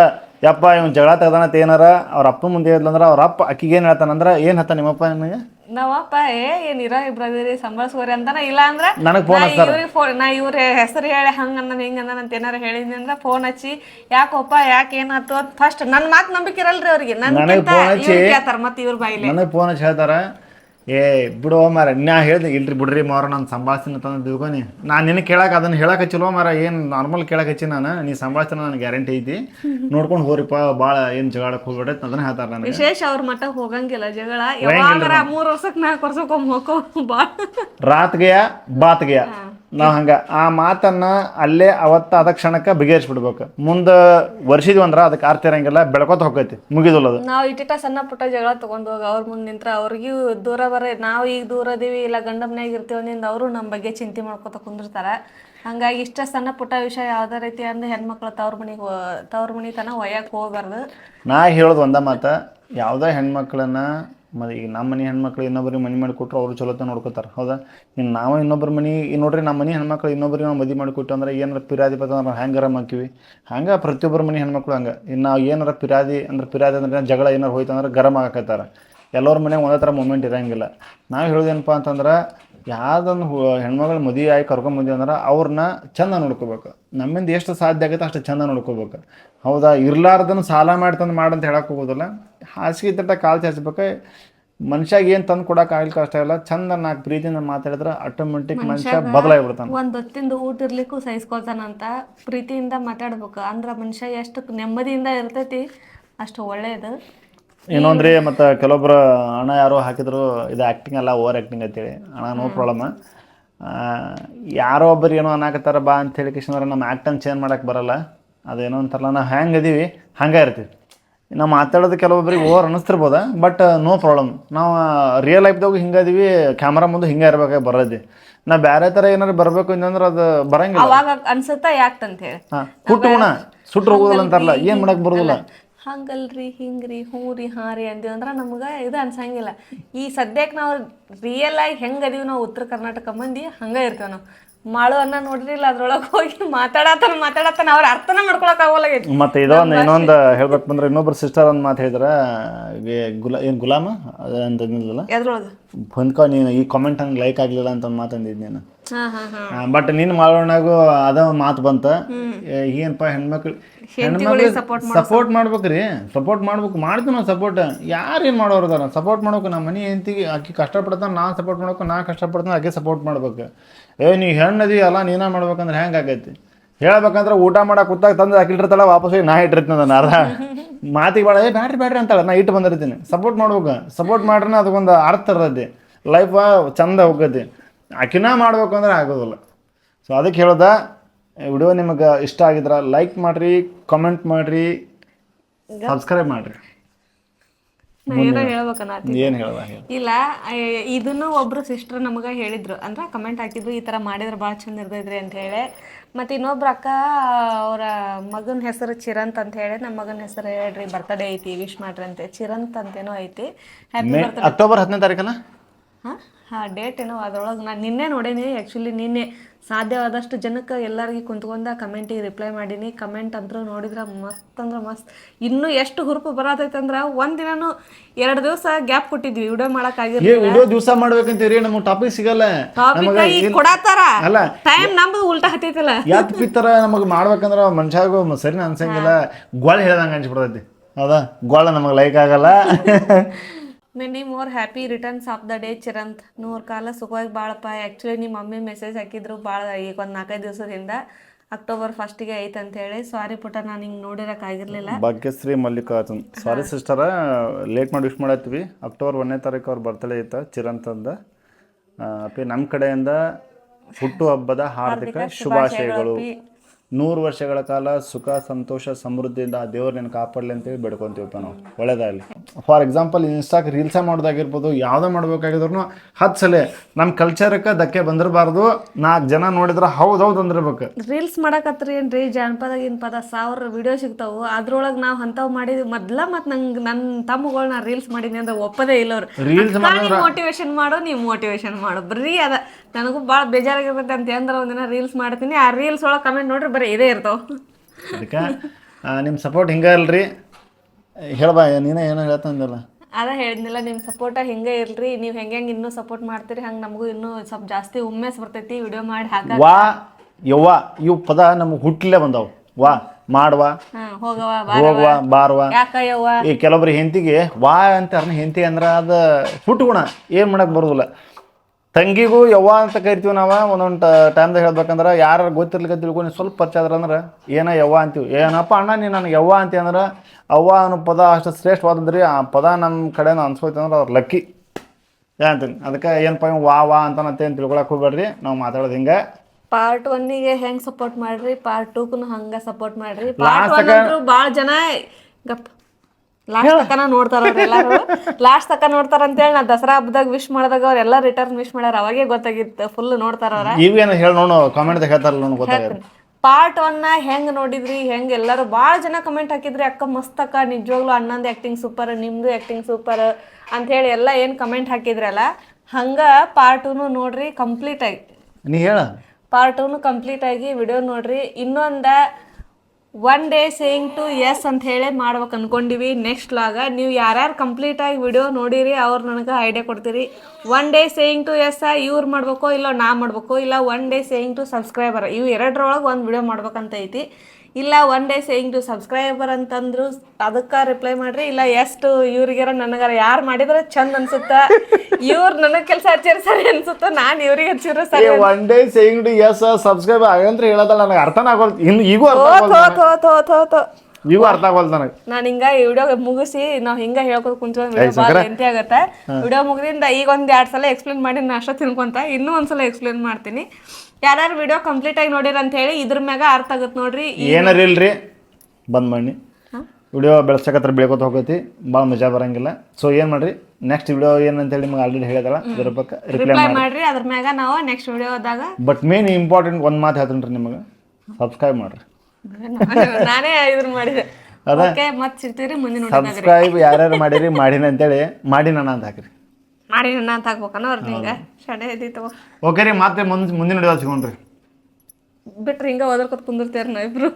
Speaker 1: ಯಪ್ಪ ಇವ್ನು ಜಗಳ ತಗದಾನತ್ ಏನಾರ ಅವ್ರ ಅಪ್ಪ ಮುಂದೆ ಹೇಳಿದ್ಲಂದ್ರೆ ಅವ್ರ ಅಪ್ಪ ಅಕ್ಕಿಗೆ ಏನು ಹೇಳ್ತಾನಂದ್ರೆ ಏನು ಹೇಳ್ತಾನೆ ನಿಮ್ಮಪ್ಪ ನಿಮಗೆ
Speaker 2: ನಾವಪ್ಪ ಏ ಏನಿರ ಇಬ್ರದಿರಿ ಸಂಬಳಸ್ಕೋರಿ ಅಂತಾನ ಇಲ್ಲ ಅಂದ್ರ
Speaker 1: ನನಗ್ phone
Speaker 2: ನಾ
Speaker 1: ಹಚ್ತಾರ.
Speaker 2: ಇವ್ರಿಗೆ ಫೋನ್ ನಾ ಇವ್ರ ಹೆಸರು ಹೇಳಿ ಹಂಗ ಅಂದ ಹಿಂಗ ಅಂತ ಏನಾರ ಹೇಳಿದ್ನಿ ಅಂದ್ರ ಫೋನ್ ಹಚ್ಚಿ ಯಾಕೋಪ್ಪ ಯಾಕೆ ಏನಾಯ್ತು ಅಂತ ಫಸ್ಟ್ ನನ್ ಮಾತ್ ನಂಬಿಕೆ ಇರಲ್ರಿ ಅವ್ರಿಗೆ ನನ್ಗಿಂತ
Speaker 1: phone ಹಚ್ಚಿ-
Speaker 2: ಇವ್ರ್ ಕೇಳ್ತಾರ ಮತ್ತೆ ಇವ್ರ ಬಾಯಿಲೆ
Speaker 1: ನನಗೆ ಫೋನ್ ಹಚ್ಚಿ ಹೇಳ್ತಾರ ಏ ಬಿಡು ಮಾರ. ನಾ ಹೇಳ್ದೆ ಇಲ್ರಿ ಬಿಡ್ರಿ ಮಾರ ನಾನು ಸಂಭಾಳಿಸ್ತೀನಿ ತಂದು ತಿಳ್ಕೊನಿ. ನಾನು ನಿನಗೆ ಕೇಳಕ್ಕೆ ಅದನ್ನ ಹೇಳಕ್ಕೆ ಹಚ್ಚಿಲ್ವ ಮಾರ? ಏನು ನಾರ್ಮಲ್ ಕೇಳಕ್ಕೆ ಹಚ್ಚಿ ನಾನು? ನೀ ಸಂಭಾಳಿಸ್ತೀನಿ ನನಗೆ ಗ್ಯಾರಂಟಿ ಐತಿ. ನೋಡ್ಕೊಂಡು ಹೋರಿಪ್ಪ ಭಾಳ ಏನು ಜಗಳಕ್ಕೆ ಹೋಗ್ಬೇಡ ಅದನ್ನ ಹೇಳ್ತಾರ ನನಗೆ.
Speaker 2: ವಿಶೇಷ ಅವ್ರ ಮಟ್ಟ ಹೋಗಂಗಿಲ್ಲ ಜಗಳ. ಯಾವಾಗ ಮೂರ್ ವರ್ಷಕ್ಕೆ ನಾಲ್ಕು ವರ್ಷಕ್ಕೆ ಹೋಗೋ ಗಯಾ
Speaker 1: ರಾತ್ಗೆಯ ಬಾತ್ಗೆಯ. ನಾವು ಹಂಗೆ ಆ ಮಾತನ್ನು ಅಲ್ಲೇ ಅವತ್ತ ಅದ ಕ್ಷಣಕ್ಕೆ ಬಗೆಹರಿಸ್ಬಿಡ್ಬೇಕು ಮುಂದೆ ವರ್ಷಿದ್ವಿ ಅಂದ್ರೆ ಅದಕ್ಕೆ ಅರ್ಥ ಇರಂಗಿಲ್ಲ ಬೆಳ್ಕೊತ ಹೋಗೈತಿ ಮುಗಿದಿಲ್ಲ ನಾವು
Speaker 2: ನಾವ್ ಇಟ್ಟಿಟ ಸಣ್ಣ ಪುಟ್ಟ ಜಗಳ ತೊಗೊಂಡು ಹೋಗಿ ಅವ್ರ ಮುಂದೆ ನಿಂತ್ರ ಅವ್ರಿಗೂ ದೂರ ಬರ ನಾವ್ ಈಗ ದೂರ ಇದೀವಿ ಇಲ್ಲ ಗಂಡ ಮನ್ಯಾಗ ಇರ್ತೀವಿ ಅಂದಿಂದ ಅವರು ನಮ್ಮ ಬಗ್ಗೆ ಚಿಂತೆ ಮಾಡ್ಕೊತ ಕುಂದಿರ್ತಾರೆ. ಹಂಗಾಗಿ ಇಷ್ಟ ಸಣ್ಣ ಪುಟ್ಟ ವಿಷಯ ಯಾವ್ದೇ ರೀತಿ ಅಂದ್ರೆ ಹೆಣ್ಮಕ್ಳು ತವ್ರ ಮನಿಗೆ ತವ್ರ ಮನಿ ತನ ಒಯ್ಯಕ್ಕೆ ಹೋಗ್ಬಾರ್ದು.
Speaker 1: ನಾ ಹೇಳೋದು ಒಂದ ಮಾತ ಯಾವುದೇ ಹೆಣ್ಮಕ್ಳನ್ನ ಮ ಈಗ ನಮ್ಮ ಮನೆ ಹೆಣ್ಮಕ್ಳು ಇನ್ನೊಬ್ಬರಿಗೆ ಮನೆ ಮಾಡಿ ಕೊಟ್ರು ಅವರು ಚಲೋತ ನೋಡ್ಕೋತಾರೆ. ಹೌದಾ? ಇನ್ನು ನಾವು ಇನ್ನೊಬ್ಬರ ಮನೆ ನೋಡ್ರಿ ನಮ್ಮ ಮನೆ ಹೆಣ್ಮಕ್ಳು ಇನ್ನೊಬ್ಬರಿಗೆ ನಾವು ಮದುವೆ ಮಾಡಿ ಕೊಟ್ಟು ಅಂದ್ರೆ ಏನಾರ ಪಿರಾದಿ ಬರ್ತದೆ ಅಂದ್ರೆ ಹ್ಯಾಂಗಾರ ಮಾಕಿವಿ ಹಂಗೆ ಪ್ರತಿಯೊಬ್ಬರ ಮನೆ ಹೆಣ್ಮಕ್ಳು ಹಂಗೆ. ಇನ್ನು ನಾವು ಏನಾರ ಪಿರಾದಿ ಅಂದ್ರೆ ಪಿರಾದಿ ಅಂದ್ರೆ ಜಗಳ ಏನಾರು ಹೋಯ್ತು ಅಂದ್ರೆ ಗರಮ್ ಆಗಕತ್ತಾರ. ಎಲ್ಲರ ಮನೆಗೆ ಒಂದೇ ಥರ ಮೂಮೆಂಟ್ ಇರೋಂಗಿಲ್ಲ. ನಾವು ಹೇಳೋದೇನಪ್ಪ ಅಂತಂದ್ರೆ ಯಾವ್ದೊಂದು ಹೆಣ್ಮಗಳು ಮದುವೆ ಆಗಿ ಕರ್ಕೊಂಬಂದಿ ಅಂದ್ರೆ ಅವ್ರನ್ನ ಚಂದ ನೋಡ್ಕೋಬೇಕು. ನಮ್ಮಿಂದ ಎಷ್ಟು ಸಾಧ್ಯ ಆಗುತ್ತೆ ಅಷ್ಟು ಚಂದ ನೋಡ್ಕೋಬೇಕು ಹೌದಾ? ಇರ್ಲಾರ್ದನ್ನು ಸಾಲ ಮಾಡಿ ತಂದು ಮಾಡಂತ ಹೇಳಕ್ಕೆ ಹೋಗೋದಲ್ಲ. ಹಾಸಿಗೆ ತಟ್ಟ ಕಾಲು ಚಾಚಬೇಕು. ಮನುಷ್ಯಾಗ ಏನು ತಂದು ಕೊಡಕ್ಕೆ ಆಗಿಲ್ಲ ಕಷ್ಟ ಇಲ್ಲ. ಚಂದ ನಾಲ್ಕು ಪ್ರೀತಿಯಿಂದ ಮಾತಾಡಿದ್ರೆ ಆಟೋಮೆಟಿಕ್ ಮನುಷ್ಯ ಬದಲಾಗ್ಬಿಡ್ತಾನೆ.
Speaker 2: ಒಂದು ಹೊತ್ತಿಂದ ಊಟ ಇರ್ಲಿಕ್ಕೂ ಸಹಿಸ್ಕೊಳ್ತಾನಂತ ಪ್ರೀತಿಯಿಂದ ಮಾತಾಡ್ಬೇಕು. ಅಂದ್ರ ಮನುಷ್ಯ ಎಷ್ಟು ನೆಮ್ಮದಿಯಿಂದ ಇರ್ತೈತಿ ಅಷ್ಟು ಒಳ್ಳೆಯದು
Speaker 1: ಏನಂದ್ರೆ ಮತ್ತೆ ಕೆಲವೊಬ್ರು ಹಣ ಯಾರೋ ಹಾಕಿದ್ರು ಇದು ಆ್ಯಕ್ಟಿಂಗ್ ಅಲ್ಲ ಓವರ್ ಆ್ಯಕ್ಟಿಂಗ್ ಅಂತೇಳಿ. ಹಣ ನೋ ಪ್ರಾಬ್ಲಮ್ ಯಾರೋ ಒಬ್ಬರು ಏನೋ ಅನ್ನಾಕತ್ತಾರ ಬಾ ಅಂತ ಹೇಳಿ ಕಿಶಂದ್ರೆ ನಮ್ಮ ಆ್ಯಕ್ಟನ್ನು ಚೇಂಜ್ ಮಾಡಕ್ಕೆ ಬರಲ್ಲ. ಅದೇನೋ ಅಂತಾರಲ್ಲ ನಾವು ಹ್ಯಾಂಗೆ ಅದೀವಿ ಹಂಗೆ ಇರ್ತೀವಿ. ನಾವು ಮಾತಾಡೋದು ಕೆಲವೊಬ್ಬರಿಗೆ ಓವರ್ ಅನ್ನಿಸ್ತಿರ್ಬೋದ ಬಟ್ ನೋ ಪ್ರಾಬ್ಲಮ್ ನಾವು ರಿಯಲ್ ಲೈಫ್ದಾಗ ಹಿಂಗೆ ಅದೀವಿ ಕ್ಯಾಮ್ರಾ ಮುಂದೆ ಹಿಂಗೆ ಇರ್ಬೇಕಾಗಿ ಬರೋದಿ. ನಾ ಬೇರೆ ಥರ ಏನಾರು ಬರಬೇಕು ಅಂತಂದ್ರೆ ಅದು ಬರಂಗಿಲ್ಲ.
Speaker 2: ಅವಾಗ ಯಾಕಂತ ಯಾಕ್ತಂತ ಹೇಳಿ?
Speaker 1: ಹಾಂ ಹುಟ್ಟು ಗುಣ ಸುಟ್ಟು ಹೋಗೋದಿಲ್ಲ ಅಂತಾರಲ್ಲ ಏನು ಮಾಡಕ್ಕೆ ಬರೋದಿಲ್ಲ.
Speaker 2: ಹಂಗಲ್ರಿ ಹಿಂಗ್ರಿ ಹ್ಞೂ ರೀ ಹಾಂ ರೀ ಅಂತೀವಿ ಅಂದ್ರೆ ನಮ್ಗೆ ಇದು ಅನ್ಸಂಗಿಲ್ಲ. ಈ ಸದ್ಯಕ್ಕೆ ನಾವು ರಿಯಲ್ ಆಗಿ ಹೆಂಗೆ ಅದೀವಿ ನಾವು ಉತ್ತರ ಕರ್ನಾಟಕ ಮಂದಿ ಹಂಗೆ ಇರ್ತೇವೆ ನಾವು. ಮಾಳು ಅನ್ನ ನೋಡ್ರಿಲ್ಲ ಅದ್ರೊಳಗೆ ಹೋಗಿ ಮಾತಾಡತನ ಮಾತಾಡತ್ತಾನ ಅವ್ರ ಅರ್ಥನ ಮಾಡ್ಕೊಳಕ್ ಆಗೋಲ್ಲ
Speaker 1: ಮತ್ತೆ ಇದೊಂದು ಇನ್ನೊಂದು ಹೇಳ್ಬೇಕು ಬಂದ್ರೆ ಇನ್ನೊಬ್ರು ಸಿಸ್ಟರ್ ಒಂದು ಮಾತು ಹೇಳಿದ್ರೆ ಗುಲಾ ಏನು ಗುಲಾಮ? ಅಂತ ಅಂದಿದ್ಲಲ್ಲ ಹೊಂದ್ಕೊ ನೀನು ಈ ಕಾಮೆಂಟ್ ಹಂಗೆ ಲೈಕ್ ಆಗಲಿಲ್ಲ ಅಂತ ಒಂದು ಮಾತಂದಿದ್ ನೀನು. ಬಟ್ ನಿನ್ನ ಮಾಡೋಣಾಗೂ ಅದ ಮಾತು ಬಂತ. ಏನಪ್ಪ ಹೆಣ್ಮಕ್ಳು ಸಪೋರ್ಟ್ ಮಾಡ್ಬೇಕ್ರಿ. ಸಪೋರ್ಟ್ ಮಾಡ್ಬೇಕು. ಮಾಡ್ತೀವಿ ನಾವು ಸಪೋರ್ಟ್ ಯಾರು ಏನು ಮಾಡೋರು ಅದಾರ? ಸಪೋರ್ಟ್ ಮಾಡ್ಬೇಕು. ನಮ್ಮ ಮನೆ ಹೆಂಡತಿಗೆ ಆಕಿ ಕಷ್ಟಪಡ್ತಾನೆ ನಾ ಸಪೋರ್ಟ್ ಮಾಡ್ಬೇಕು ನಾ ಕಷ್ಟಪಡ್ತಾನೆ ಆಕೆ ಸಪೋರ್ಟ್ ಮಾಡ್ಬೇಕು. ಏ ನೀ ಹೆಣ್ಣದಿ ಅಲ್ಲ ನೀನ ಮಾಡ್ಬೇಕಂದ್ರೆ ಹೆಂಗೆ ಆಗೈತಿ? ಹೇಳ್ಬೇಕಂದ್ರೆ ಊಟ ಮಾಡಕ್ಕೆ ಕೂತಾಗ ತಂದು ಹಾಕಿಟ್ಟಿರ್ತಾಳ ವಾಪಸ್ ಹೋಗಿ ನಾ ಇಟ್ಟಿರ್ತೀನಿ ಅದನ್ನ ಅರ್ಧ. ಮಾತಿಗೆ ಭಾಳ ಏ ಬ್ಯಾಡ್ರಿ ಬ್ಯಾಡ್ರಿ ಅಂತಾಳೆ. ನಾ ಇಟ್ಟು ಬಂದಿರ್ತೀನಿ. ಸಪೋರ್ಟ್ ಮಾಡ್ಬೇಕು. ಸಪೋರ್ಟ್ ಮಾಡ್ರೆ ಅದಕ್ಕೊಂದು ಅರ್ಥ ಇರ್ತೈತಿ. ಲೈಫ್ ಚಂದ ಹೋಗತಿ ಆಕಿನ ಮಾಡ್ಬೇಕು ಅಂದ್ರೆ ಆಗೋದಿಲ್ಲ. ಸೊ ಅದಕ್ಕೆ ಹೇಳ್ದ ವಿಡಿಯೋ ನಿಮಗೆ ಇಷ್ಟ ಆಗಿದ್ರೆ ಲೈಕ್ ಮಾಡ್ರಿ ಕಾಮೆಂಟ್ ಮಾಡ್ರಿ ಸಬ್ಸ್ಕ್ರೈಬ್ ಮಾಡ್ರಿ.
Speaker 2: ಏನೋ ಇಲ್ಲ ಇದನ್ನು ಒಬ್ರು ಸಿಸ್ಟರ್ ನಮಗ ಹೇಳಿದ್ರು. ಅಂದ್ರೆ ಕಮೆಂಟ್ ಹಾಕಿದ್ರು ಈ ತರ ಮಾಡಿದ್ರೆ ಭಾಳ ಚಂದ ಇರ್ತೈತ್ರಿ ಅಂತ ಹೇಳಿ. ಮತ್ತೆ ಇನ್ನೊಬ್ರ ಅಕ್ಕ ಅವರ ಮಗನ ಹೆಸರು ಚಿರಂತ್ ಅಂತ ಹೇಳಿ ನಮ್ಮ ಮಗನ ಹೆಸರು ಹೇಳ್ರಿ ಬರ್ತಡೇ ಐತಿ ವಿಶ್ ಮಾಡ್ರಿ ಅಂತ. ಚಿರಂತ್ ಅಂತೇನೋ ಐತಿ.
Speaker 1: ಅಕ್ಟೋಬರ್ ಹತ್ತನೇ ತಾರೀಕಲ್ಲ
Speaker 2: ಹಾಂ ಡೇಟ್ ಏನೋ ಅದ್ರೊಳಗೆ ನಾನು ನಿನ್ನೆ ನೋಡೇನಿ ಆ್ಯಕ್ಚುಲಿ ನಿನ್ನೆ. ಸಾಧ್ಯವಾದಷ್ಟು ಜನಕ್ಕೆ ಎಲ್ಲರಿಗೆ ಕುಂತ್ಕೊಂಡ ಕಮೆಂಟಿಗೆ ರಿಪ್ಲೈ ಮಾಡೀನಿ. ಕಮೆಂಟ್ ಅಂತೂ ನೋಡಿದ್ರೆ ಮಸ್ತ್ ಅಂದ್ರೆ ಮಸ್ತ್. ಇನ್ನೂ ಎಷ್ಟು ಹುರುಪು ಬರತೈತೆ ಅಂದ್ರೆ ಒಂದು ದಿನನೂ ಎರಡು ದಿವಸ ಗ್ಯಾಪ್ ಕೊಟ್ಟಿದ್ವಿ. ವಿಡಿಯೋ
Speaker 1: ಏ
Speaker 2: ಮಾಡೋಕ್ಕಾಗಿರ್ಲಿಲ್ಲ
Speaker 1: ವಿಡಿಯೋ ದಿವಸ ಮಾಡ್ಬೇಕಂತೀರಿ? ನಮ್ಗೆ ಟಾಪಿಕ್ ಸಿಗಲ್ಲ.
Speaker 2: ಟಾಪಿಕ್ ಈಗ ಕೊಡತ್ತಾರ?
Speaker 1: ಅಲ್ಲ
Speaker 2: ಟೈಮ್ ನಮ್ದು ಉಲ್ಟಾ ಹತ್ತೈತಲ್ಲ.
Speaker 1: ಯಾತ್ ಪಿತ್ತರ ನಮಗೆ ಮಾಡ್ಬೇಕಂದ್ರೆ ಮನುಷ್ಯಾಗ ಸರಿನ ಅನ್ಸಂಗಿಲ್ಲ. ಗೋಳ ಹೇಳ್ದಂಗೆ ಅನ್ಸ್ಬಿಡ್ತೈತಿ ಹೌದಾ? ಗೋಳ ನಮಗೆ ಲೈಕ್ ಆಗಲ್ಲ.
Speaker 2: Many more happy returns of the day Chiranth ನೂರು ಕಾಲ ಸುಖವಾಗಿ ಭಾಳಪ್ಪ ಆ್ಯಕ್ಚುಲಿ ನಿಮ್ಮ ಮಮ್ಮಿ ಮೆಸೇಜ್ ಹಾಕಿದ್ರು ಭಾಳ ಈಗ ಒಂದು ನಾಲ್ಕೈದು ದಿವಸದಿಂದ. ಅಕ್ಟೋಬರ್ ಫಸ್ಟಿಗೆ ಐತೆ ಅಂತ ಹೇಳಿ. ಸಾರಿ ಪುಟ ನಾನು ಹಿಂಗೆ ನೋಡಿರೋಕ್ಕಾಗಿರಲಿಲ್ಲ
Speaker 1: Bhagyashree Mallikarjun. Sorry sister late ಮಾಡಿ ವಿಶ್ ಮಾಡತ್ತೀವಿ. ಅಕ್ಟೋಬರ್ ಒಂದನೇ ತಾರೀಕು ಅವ್ರ ಬರ್ತಡೇ ಐತೆ ಅಂದ. ಅಪ್ಪಿ ನಮ್ಮ ಕಡೆಯಿಂದ ಹುಟ್ಟು ಹಬ್ಬದ ಹಾರ್ದಿಕ ಶುಭಾಶಯಗಳು. ನೂರು ವರ್ಷಗಳ ಕಾಲ ಸುಖ ಸಂತೋಷ ಸಮೃದ್ಧಿಯಿಂದ ಆ ದೇವ್ರು ಅಂತ ಕಾಪಾಡಲಿ ಅಂತೇಳಿ ಬೇಡ್ಕೊಂತೀವಪ್ಪ ನಾವು. ಒಳ್ಳೇದಾಗಲಿ. ಫಾರ್ ಎಕ್ಸಾಂಪಲ್ ಇನ್ಸ್ಟಾಕ್ ರೀಲ್ಸೇ ಮಾಡೋದಾಗಿರ್ಬೋದು ಯಾವುದೇ ಮಾಡ್ಬೇಕಾಗಿದ್ರು ಹತ್ತು ಸಲ ನಮ್ಮ ಕಲ್ಚರಕ್ಕೆ ಧಕ್ಕೆ ಬಂದಿರಬಾರ್ದು. ನಾಲ್ಕು ಜನ ನೋಡಿದ್ರೆ ಹೌದು ಹೌದು ಅಂದಿರ್ಬೇಕು.
Speaker 2: ರೀಲ್ಸ್ ಮಾಡಕತ್ರಿ ಏನ್ರಿ? ಜಾನಪದ ಗಿನ್ಪದ ಸಾವಿರ ವಿಡಿಯೋ ಸಿಗ್ತಾವು. ಅದ್ರೊಳಗೆ ನಾವು ಅಂಥವು ಮಾಡಿದ್ವಿ. ಮೊದ್ಲ ಮತ್ತು ನಂಗೆ ನನ್ನ ತಮ್ಮಗಳನ್ನ ನಾ ರೀಲ್ಸ್ ಮಾಡೀನಿ ಅಂದ್ರೆ ಒಪ್ಪದೇ ಇಲ್ಲ
Speaker 1: ರೀಲ್ಸ್
Speaker 2: ಮೋಟಿವೇಶನ್ ಮಾಡು ನೀವು ಮೋಟಿವೇಶನ್ ಮಾಡು. ಬರೀ ಅದ. ನನಗೂ ಭಾಳ ಬೇಜಾರಾಗಿರ್ತೈತೆ ಅಂತ ಅಂದ್ರೆ ಒಂದಿನ ರೀಲ್ಸ್ ಮಾಡ್ತೀನಿ. ಆ ರೀಲ್ಸ್ ಒಳಗೆ ಕಮೆಂಟ್ ನೋಡ್ರಿ ಬರೀ ಇದೇ ಇರ್ತಾವ
Speaker 1: ಅದಕ್ಕೆ ನಿಮ್ಮ ಸಪೋರ್ಟ್ ಹಿಂಗ ಅಲ್ರಿ ಹೇಳ್ಬಾ ನೀನೇ ಏನೋ ಹೇಳ್ತಂದಲ್ಲ.
Speaker 2: ಅದ ಹೇಳಿದ್ನಿಲ್ಲ ನಿಮ್ಮ ಸಪೋರ್ಟ ಹಿಂಗೆ ಇಲ್ರಿ ನೀವು ಹೆಂಗೆ ಹೆಂಗೆ ಇನ್ನೂ ಸಪೋರ್ಟ್ ಮಾಡ್ತೀರಿ ಹಂಗೆ ನಮಗೂ ಇನ್ನೂ ಸ್ವಲ್ಪ ಜಾಸ್ತಿ ಉಮ್ಮೆಸ್ ಬರ್ತೈತಿ ವಿಡಿಯೋ ಮಾಡಿ ಹಾಕ
Speaker 1: ವಾ ಯವ್ವ ಇವು ಪದ ನಮಗೆ ಹುಟ್ಲೇ ಬಂದಾವು. ವಾ ಮಾಡ್ವಾ.
Speaker 2: ಹಾಂ ಹೋಗವ
Speaker 1: ಹೋಗ್ವ ಬಾರ್ವಾ.
Speaker 2: ಯಾಕ ಯವ್ವ?
Speaker 1: ಈ ಕೆಲವೊಬ್ರು ಹೆಂತಿಗೆ ವಾ ಅಂತಾರ ಹೆಂತಿ ಅಂದ್ರೆ ಅದು ಹುಟ್ಟು ಗುಣ ಏನು ಮಾಡಕ್ಕೆ ಬರೋದಿಲ್ಲ. ತಂಗಿಗೂ ಯವ್ವ ಅಂತ ಕರಿತೀವಿ ನಾವು ಒಂದೊಂದು ಟೈಮ್ದಾಗ ಹೇಳ್ಬೇಕಂದ್ರೆ ಯಾರು ಗೊತ್ತಿರ್ಲಿಕ್ಕೆ ತಿಳ್ಕೊಂಡು ಸ್ವಲ್ಪ ಪರಿಚಯ ಆದ್ರ ಅಂದ್ರೆ ಏನೋ ಯವ್ವ ಅಂತೀವಿ. ಏನಪ್ಪ ಅಣ್ಣ ನೀನು ನನಗೆ ಯವ್ವ ಅಂತಂದ್ರೆ ಅಂದ್ರೆ ಅವ್ವ ಅನ್ನೋ ಪದ ಅಷ್ಟು ಶ್ರೇಷ್ಠವಾದ್ರಿ ಆ ಪದ ನಮ್ಮ ಕಡೆನ ಅನ್ಸ್ಕೋತಿ ಅಂದ್ರೆ ಅವ್ರು ಲಕ್ಕಿ. ಅಂತೀನಿ. ಅದಕ್ಕೆ ಏನಪ್ಪ ಇವ್ ವಾ ವಾ ಅಂತ ಏನು ತಿಳ್ಕೊಳಕ್ಕೆ ಹೋಗ್ಬೇಡ್ರಿ ನಾವು ಮಾತಾಡೋದು ಹಿಂಗೆ.
Speaker 2: ಪಾರ್ಟ್ ಒನ್ನಿಗೆ ಹೆಂಗ್ ಸಪೋರ್ಟ್ ಮಾಡ್ರಿ? ಪಾರ್ಟ್ ಟೂಗೂ ಹಂಗ ಸಪೋರ್ಟ್ ಮಾಡ್ರಿ. ಭಾಳ ಜನ ಗಪ್. ಲಾಸ್ಟ್ ತಕನ ನೋಡ್ತಾರ ಎಲ್ಲಾರು. ಲಾಸ್ಟ್ ತಕ ನೋಡ್ತಾರ ಅಂತ ಹೇಳಿ ನಾ ದಸರಾ ಹಬ್ಬದಾಗ ವಿಶ್ ಮಾಡಿದಾಗ ಅವ್ರೆಲ್ಲ ರಿಟರ್ನ್ ವಿಶ್ ಮಾಡ್ಯಾರ. ಅವಾಗೇ ಗೊತ್ತಾಗಿತ್ತು. ಫುಲ್ ನೋಡ್ತಾರ ಅವ್ರ.
Speaker 1: ಈಗೇನು ಹೇಳಿ ನೋಡು ಕಾಮೆಂಟ್ ಹೇಳ್ತಾರಲ್ಲ ನೋಡು ಗೊತ್ತಾಗ
Speaker 2: ಪಾರ್ಟ್ ಒನ್ನ ಹೆಂಗ್ ನೋಡಿದ್ರಿ ಹೆಂಗ್ ಎಲ್ಲರೂ ಭಾಳ ಜನ ಕಮೆಂಟ್ ಹಾಕಿದ್ರಿ. ಅಕ್ಕ ಮಸ್ತ್ ಅಕ್ಕ ನಿಜವಾಗ್ಲೂ ಅಣ್ಣಂದು ಆಕ್ಟಿಂಗ್ ಸೂಪರ್ ನಿಮ್ದು ಆಕ್ಟಿಂಗ್ ಸೂಪರ್ ಅಂತ ಹೇಳಿ ಎಲ್ಲ ಏನು ಕಮೆಂಟ್ ಹಾಕಿದ್ರಲ್ಲ ಹಂಗ ಪಾರ್ಟ್ ಟೂನು ನೋಡ್ರಿ ಕಂಪ್ಲೀಟ್ ಆಗಿ.
Speaker 1: ನೀ ಹೇಳ.
Speaker 2: ಪಾರ್ಟ್ ಟೂನು ಕಂಪ್ಲೀಟ್ ಆಗಿ ವಿಡಿಯೋ ನೋಡ್ರಿ. ಇನ್ನೊಂದ one day saying to yes ಅಂತ ಹೇಳಿ ಮಾಡ್ಬೇಕು ಅನ್ಕೊಂಡಿವಿ. ನೆಕ್ಸ್ಟ್ ಲಾಗ ನೀವು ಯಾರ್ಯಾರು ಕಂಪ್ಲೀಟ್ ಆಗಿ ವಿಡಿಯೋ ನೋಡಿರಿ, ಅವ್ರು ನನಗೆ ಐಡಿಯಾ ಕೊಡ್ತೀರಿ. One day saying to yes ಇವ್ರು ಮಾಡ್ಬೇಕು ಇಲ್ಲ ನಾ ಮಾಡ್ಬೇಕು ಇಲ್ಲ one day saying to subscriber ಇವು ಎರಡರೊಳಗೆ ಒಂದು ವಿಡಿಯೋ ಮಾಡ್ಬೇಕಂತ ಐತಿ ಇಲ್ಲ one day saying to subscriber ಅಂತಂದ್ರು ಅದಕ್ಕೆ ರಿಪ್ಲೈ ಮಾಡ್ರಿ. ಇಲ್ಲ ಎಷ್ಟು ಇವ್ರಿಗಾರ ನನಗಾರ ಯಾರು ಮಾಡಿದ್ರೆ ಚಂದ ಅನ್ಸುತ್ತ? ಇವ್ರು ನನಗೆ ಕೆಲಸ ಹಚ್ಚಿರ ಸರಿ ಅನ್ಸುತ್ತ? ನಾನು ಇವ್ರಿಗೆ ಹಚ್ಚಿರೋ ಸರಿ
Speaker 1: one day saying to yes subscribe ಆಗಂದ್ರೆ ಹೇಳೋದಲ್ಲ ನನಗೆ ಅರ್ಥನ ಆಗೋದು ಇನ್ನು ಈಗೂ ಅರ್ಥ
Speaker 2: ಥೋ ಥೋ ಥೋ.
Speaker 1: ಈಗೂ ಅರ್ಥ ಆಗೋಲ್ ನನಗೆ.
Speaker 2: ನಾನು ಹಿಂಗ ಈ ವಿಡಿಯೋ ಮುಗಿಸಿ ನಾವು ಹಿಂಗ ಹೇಳ್ಕೊತ ಕುಂತು ಲೆಂತಿ ಆಗತ್ತೆ. ವಿಡಿಯೋ ಮುಗಿದಿಂದ ಈಗ ಒಂದ್ ಎರಡ್ ಸಲ ಎಕ್ಸ್ಪ್ಲೇನ್ ಮಾಡಿ ನಾ ಅಷ್ಟ ತಿನ್ಕೊಂತ. ಇನ್ನೂ ಒಂದ್ಸಲ ಎಕ್ಸ್ಪ್ಲೇನ್ ಮಾಡ್ತೀನಿ. ಯಾರ್ಯಾರು ವಿಡಿಯೋ ಕಂಪ್ಲೀಟ್ ಆಗಿ ನೋಡಿರ ಅಂತ ಹೇಳಿ ಇದ್ರ ಮ್ಯಾಗ ಅರ್ಥ ಆಗತ್ತೆ ನೋಡ್ರಿ.
Speaker 1: ಏನಾರ ಇಲ್ರಿ ಬಂದ್ ಮಾಡಿ. ವಿಡಿಯೋ ಬೆಳೆಸಕತ್ರ ಬೆಳ್ಕೊತ ಹೋಗೈತಿ ಭಾಳ ಮಜಾ ಬರಂಗಿಲ್ಲ. ಸೊ ಏನ್ ಮಾಡ್ರಿ ನೆಕ್ಸ್ಟ್ ವಿಡಿಯೋ ಏನಂತೇಳಿ ನಿಮ್ಗೆ ಆಲ್ರೆಡಿ ಹೇಳಿದಲ್ಲ ಅದ್ರ ಬಗ್ಗೆ ರಿಪ್ಲೈ
Speaker 2: ರಿಪ್ಲೈ ಮಾಡ್ರಿ ಅದ್ರ ಮ್ಯಾಗ ನಾವು ನೆಕ್ಸ್ಟ್ ವಿಡಿಯೋದಾಗ
Speaker 1: ಬಟ್ ಮೇನ್ ಇಂಪಾರ್ಟೆಂಟ್ ಒಂದು ಮಾತು ಹೇಳ್ತೀನಿ ರೀ ನಿಮಗೆ. ಸಬ್ಸ್ಕ್ರೈಬ್ ಮಾಡ್ರಿ.
Speaker 2: ನಾನೇ ಇದ್ರ ಮಾಡಿದೆ.
Speaker 1: ಅದ?
Speaker 2: ಓಕೆ ಮತ್ ಸಿಗ್ತೀರಿ ಮುಂದಿನ ವಿಡಿಯೋದಾಗ
Speaker 1: ಸಬ್ಸ್ಕ್ರೈಬ್ ಯಾರ್ಯಾರು ಮಾಡಿರಿ ಮಾಡಿನ ಅಂತೇಳಿ ಮಾಡಿನ ಅಂತ ಹಾಕ್ರಿ.
Speaker 2: ಮಾಡಿ ನನ್ನ ಅಂತ ಹಾಕ್ಬೇಕನ್ನ ಅವ್ರ ಹಿಂಗ. ಶಡೆ ಇದ್ದಿತ್ತು
Speaker 1: ಓಕೆ ರೀ ಮತ್ತೆ ಮುಂದೆ ಮುಂದಿನ ಹಿಡಿಯೋದು ಸಿಗೋಣ್ರಿ.
Speaker 2: ಬಿಟ್ರಿ ಹಿಂಗ ಓದರ್ಕೊತ್ ಕುಂದಿರ್ತೇವ್ರಿ ನಾವಿಬ್ರು.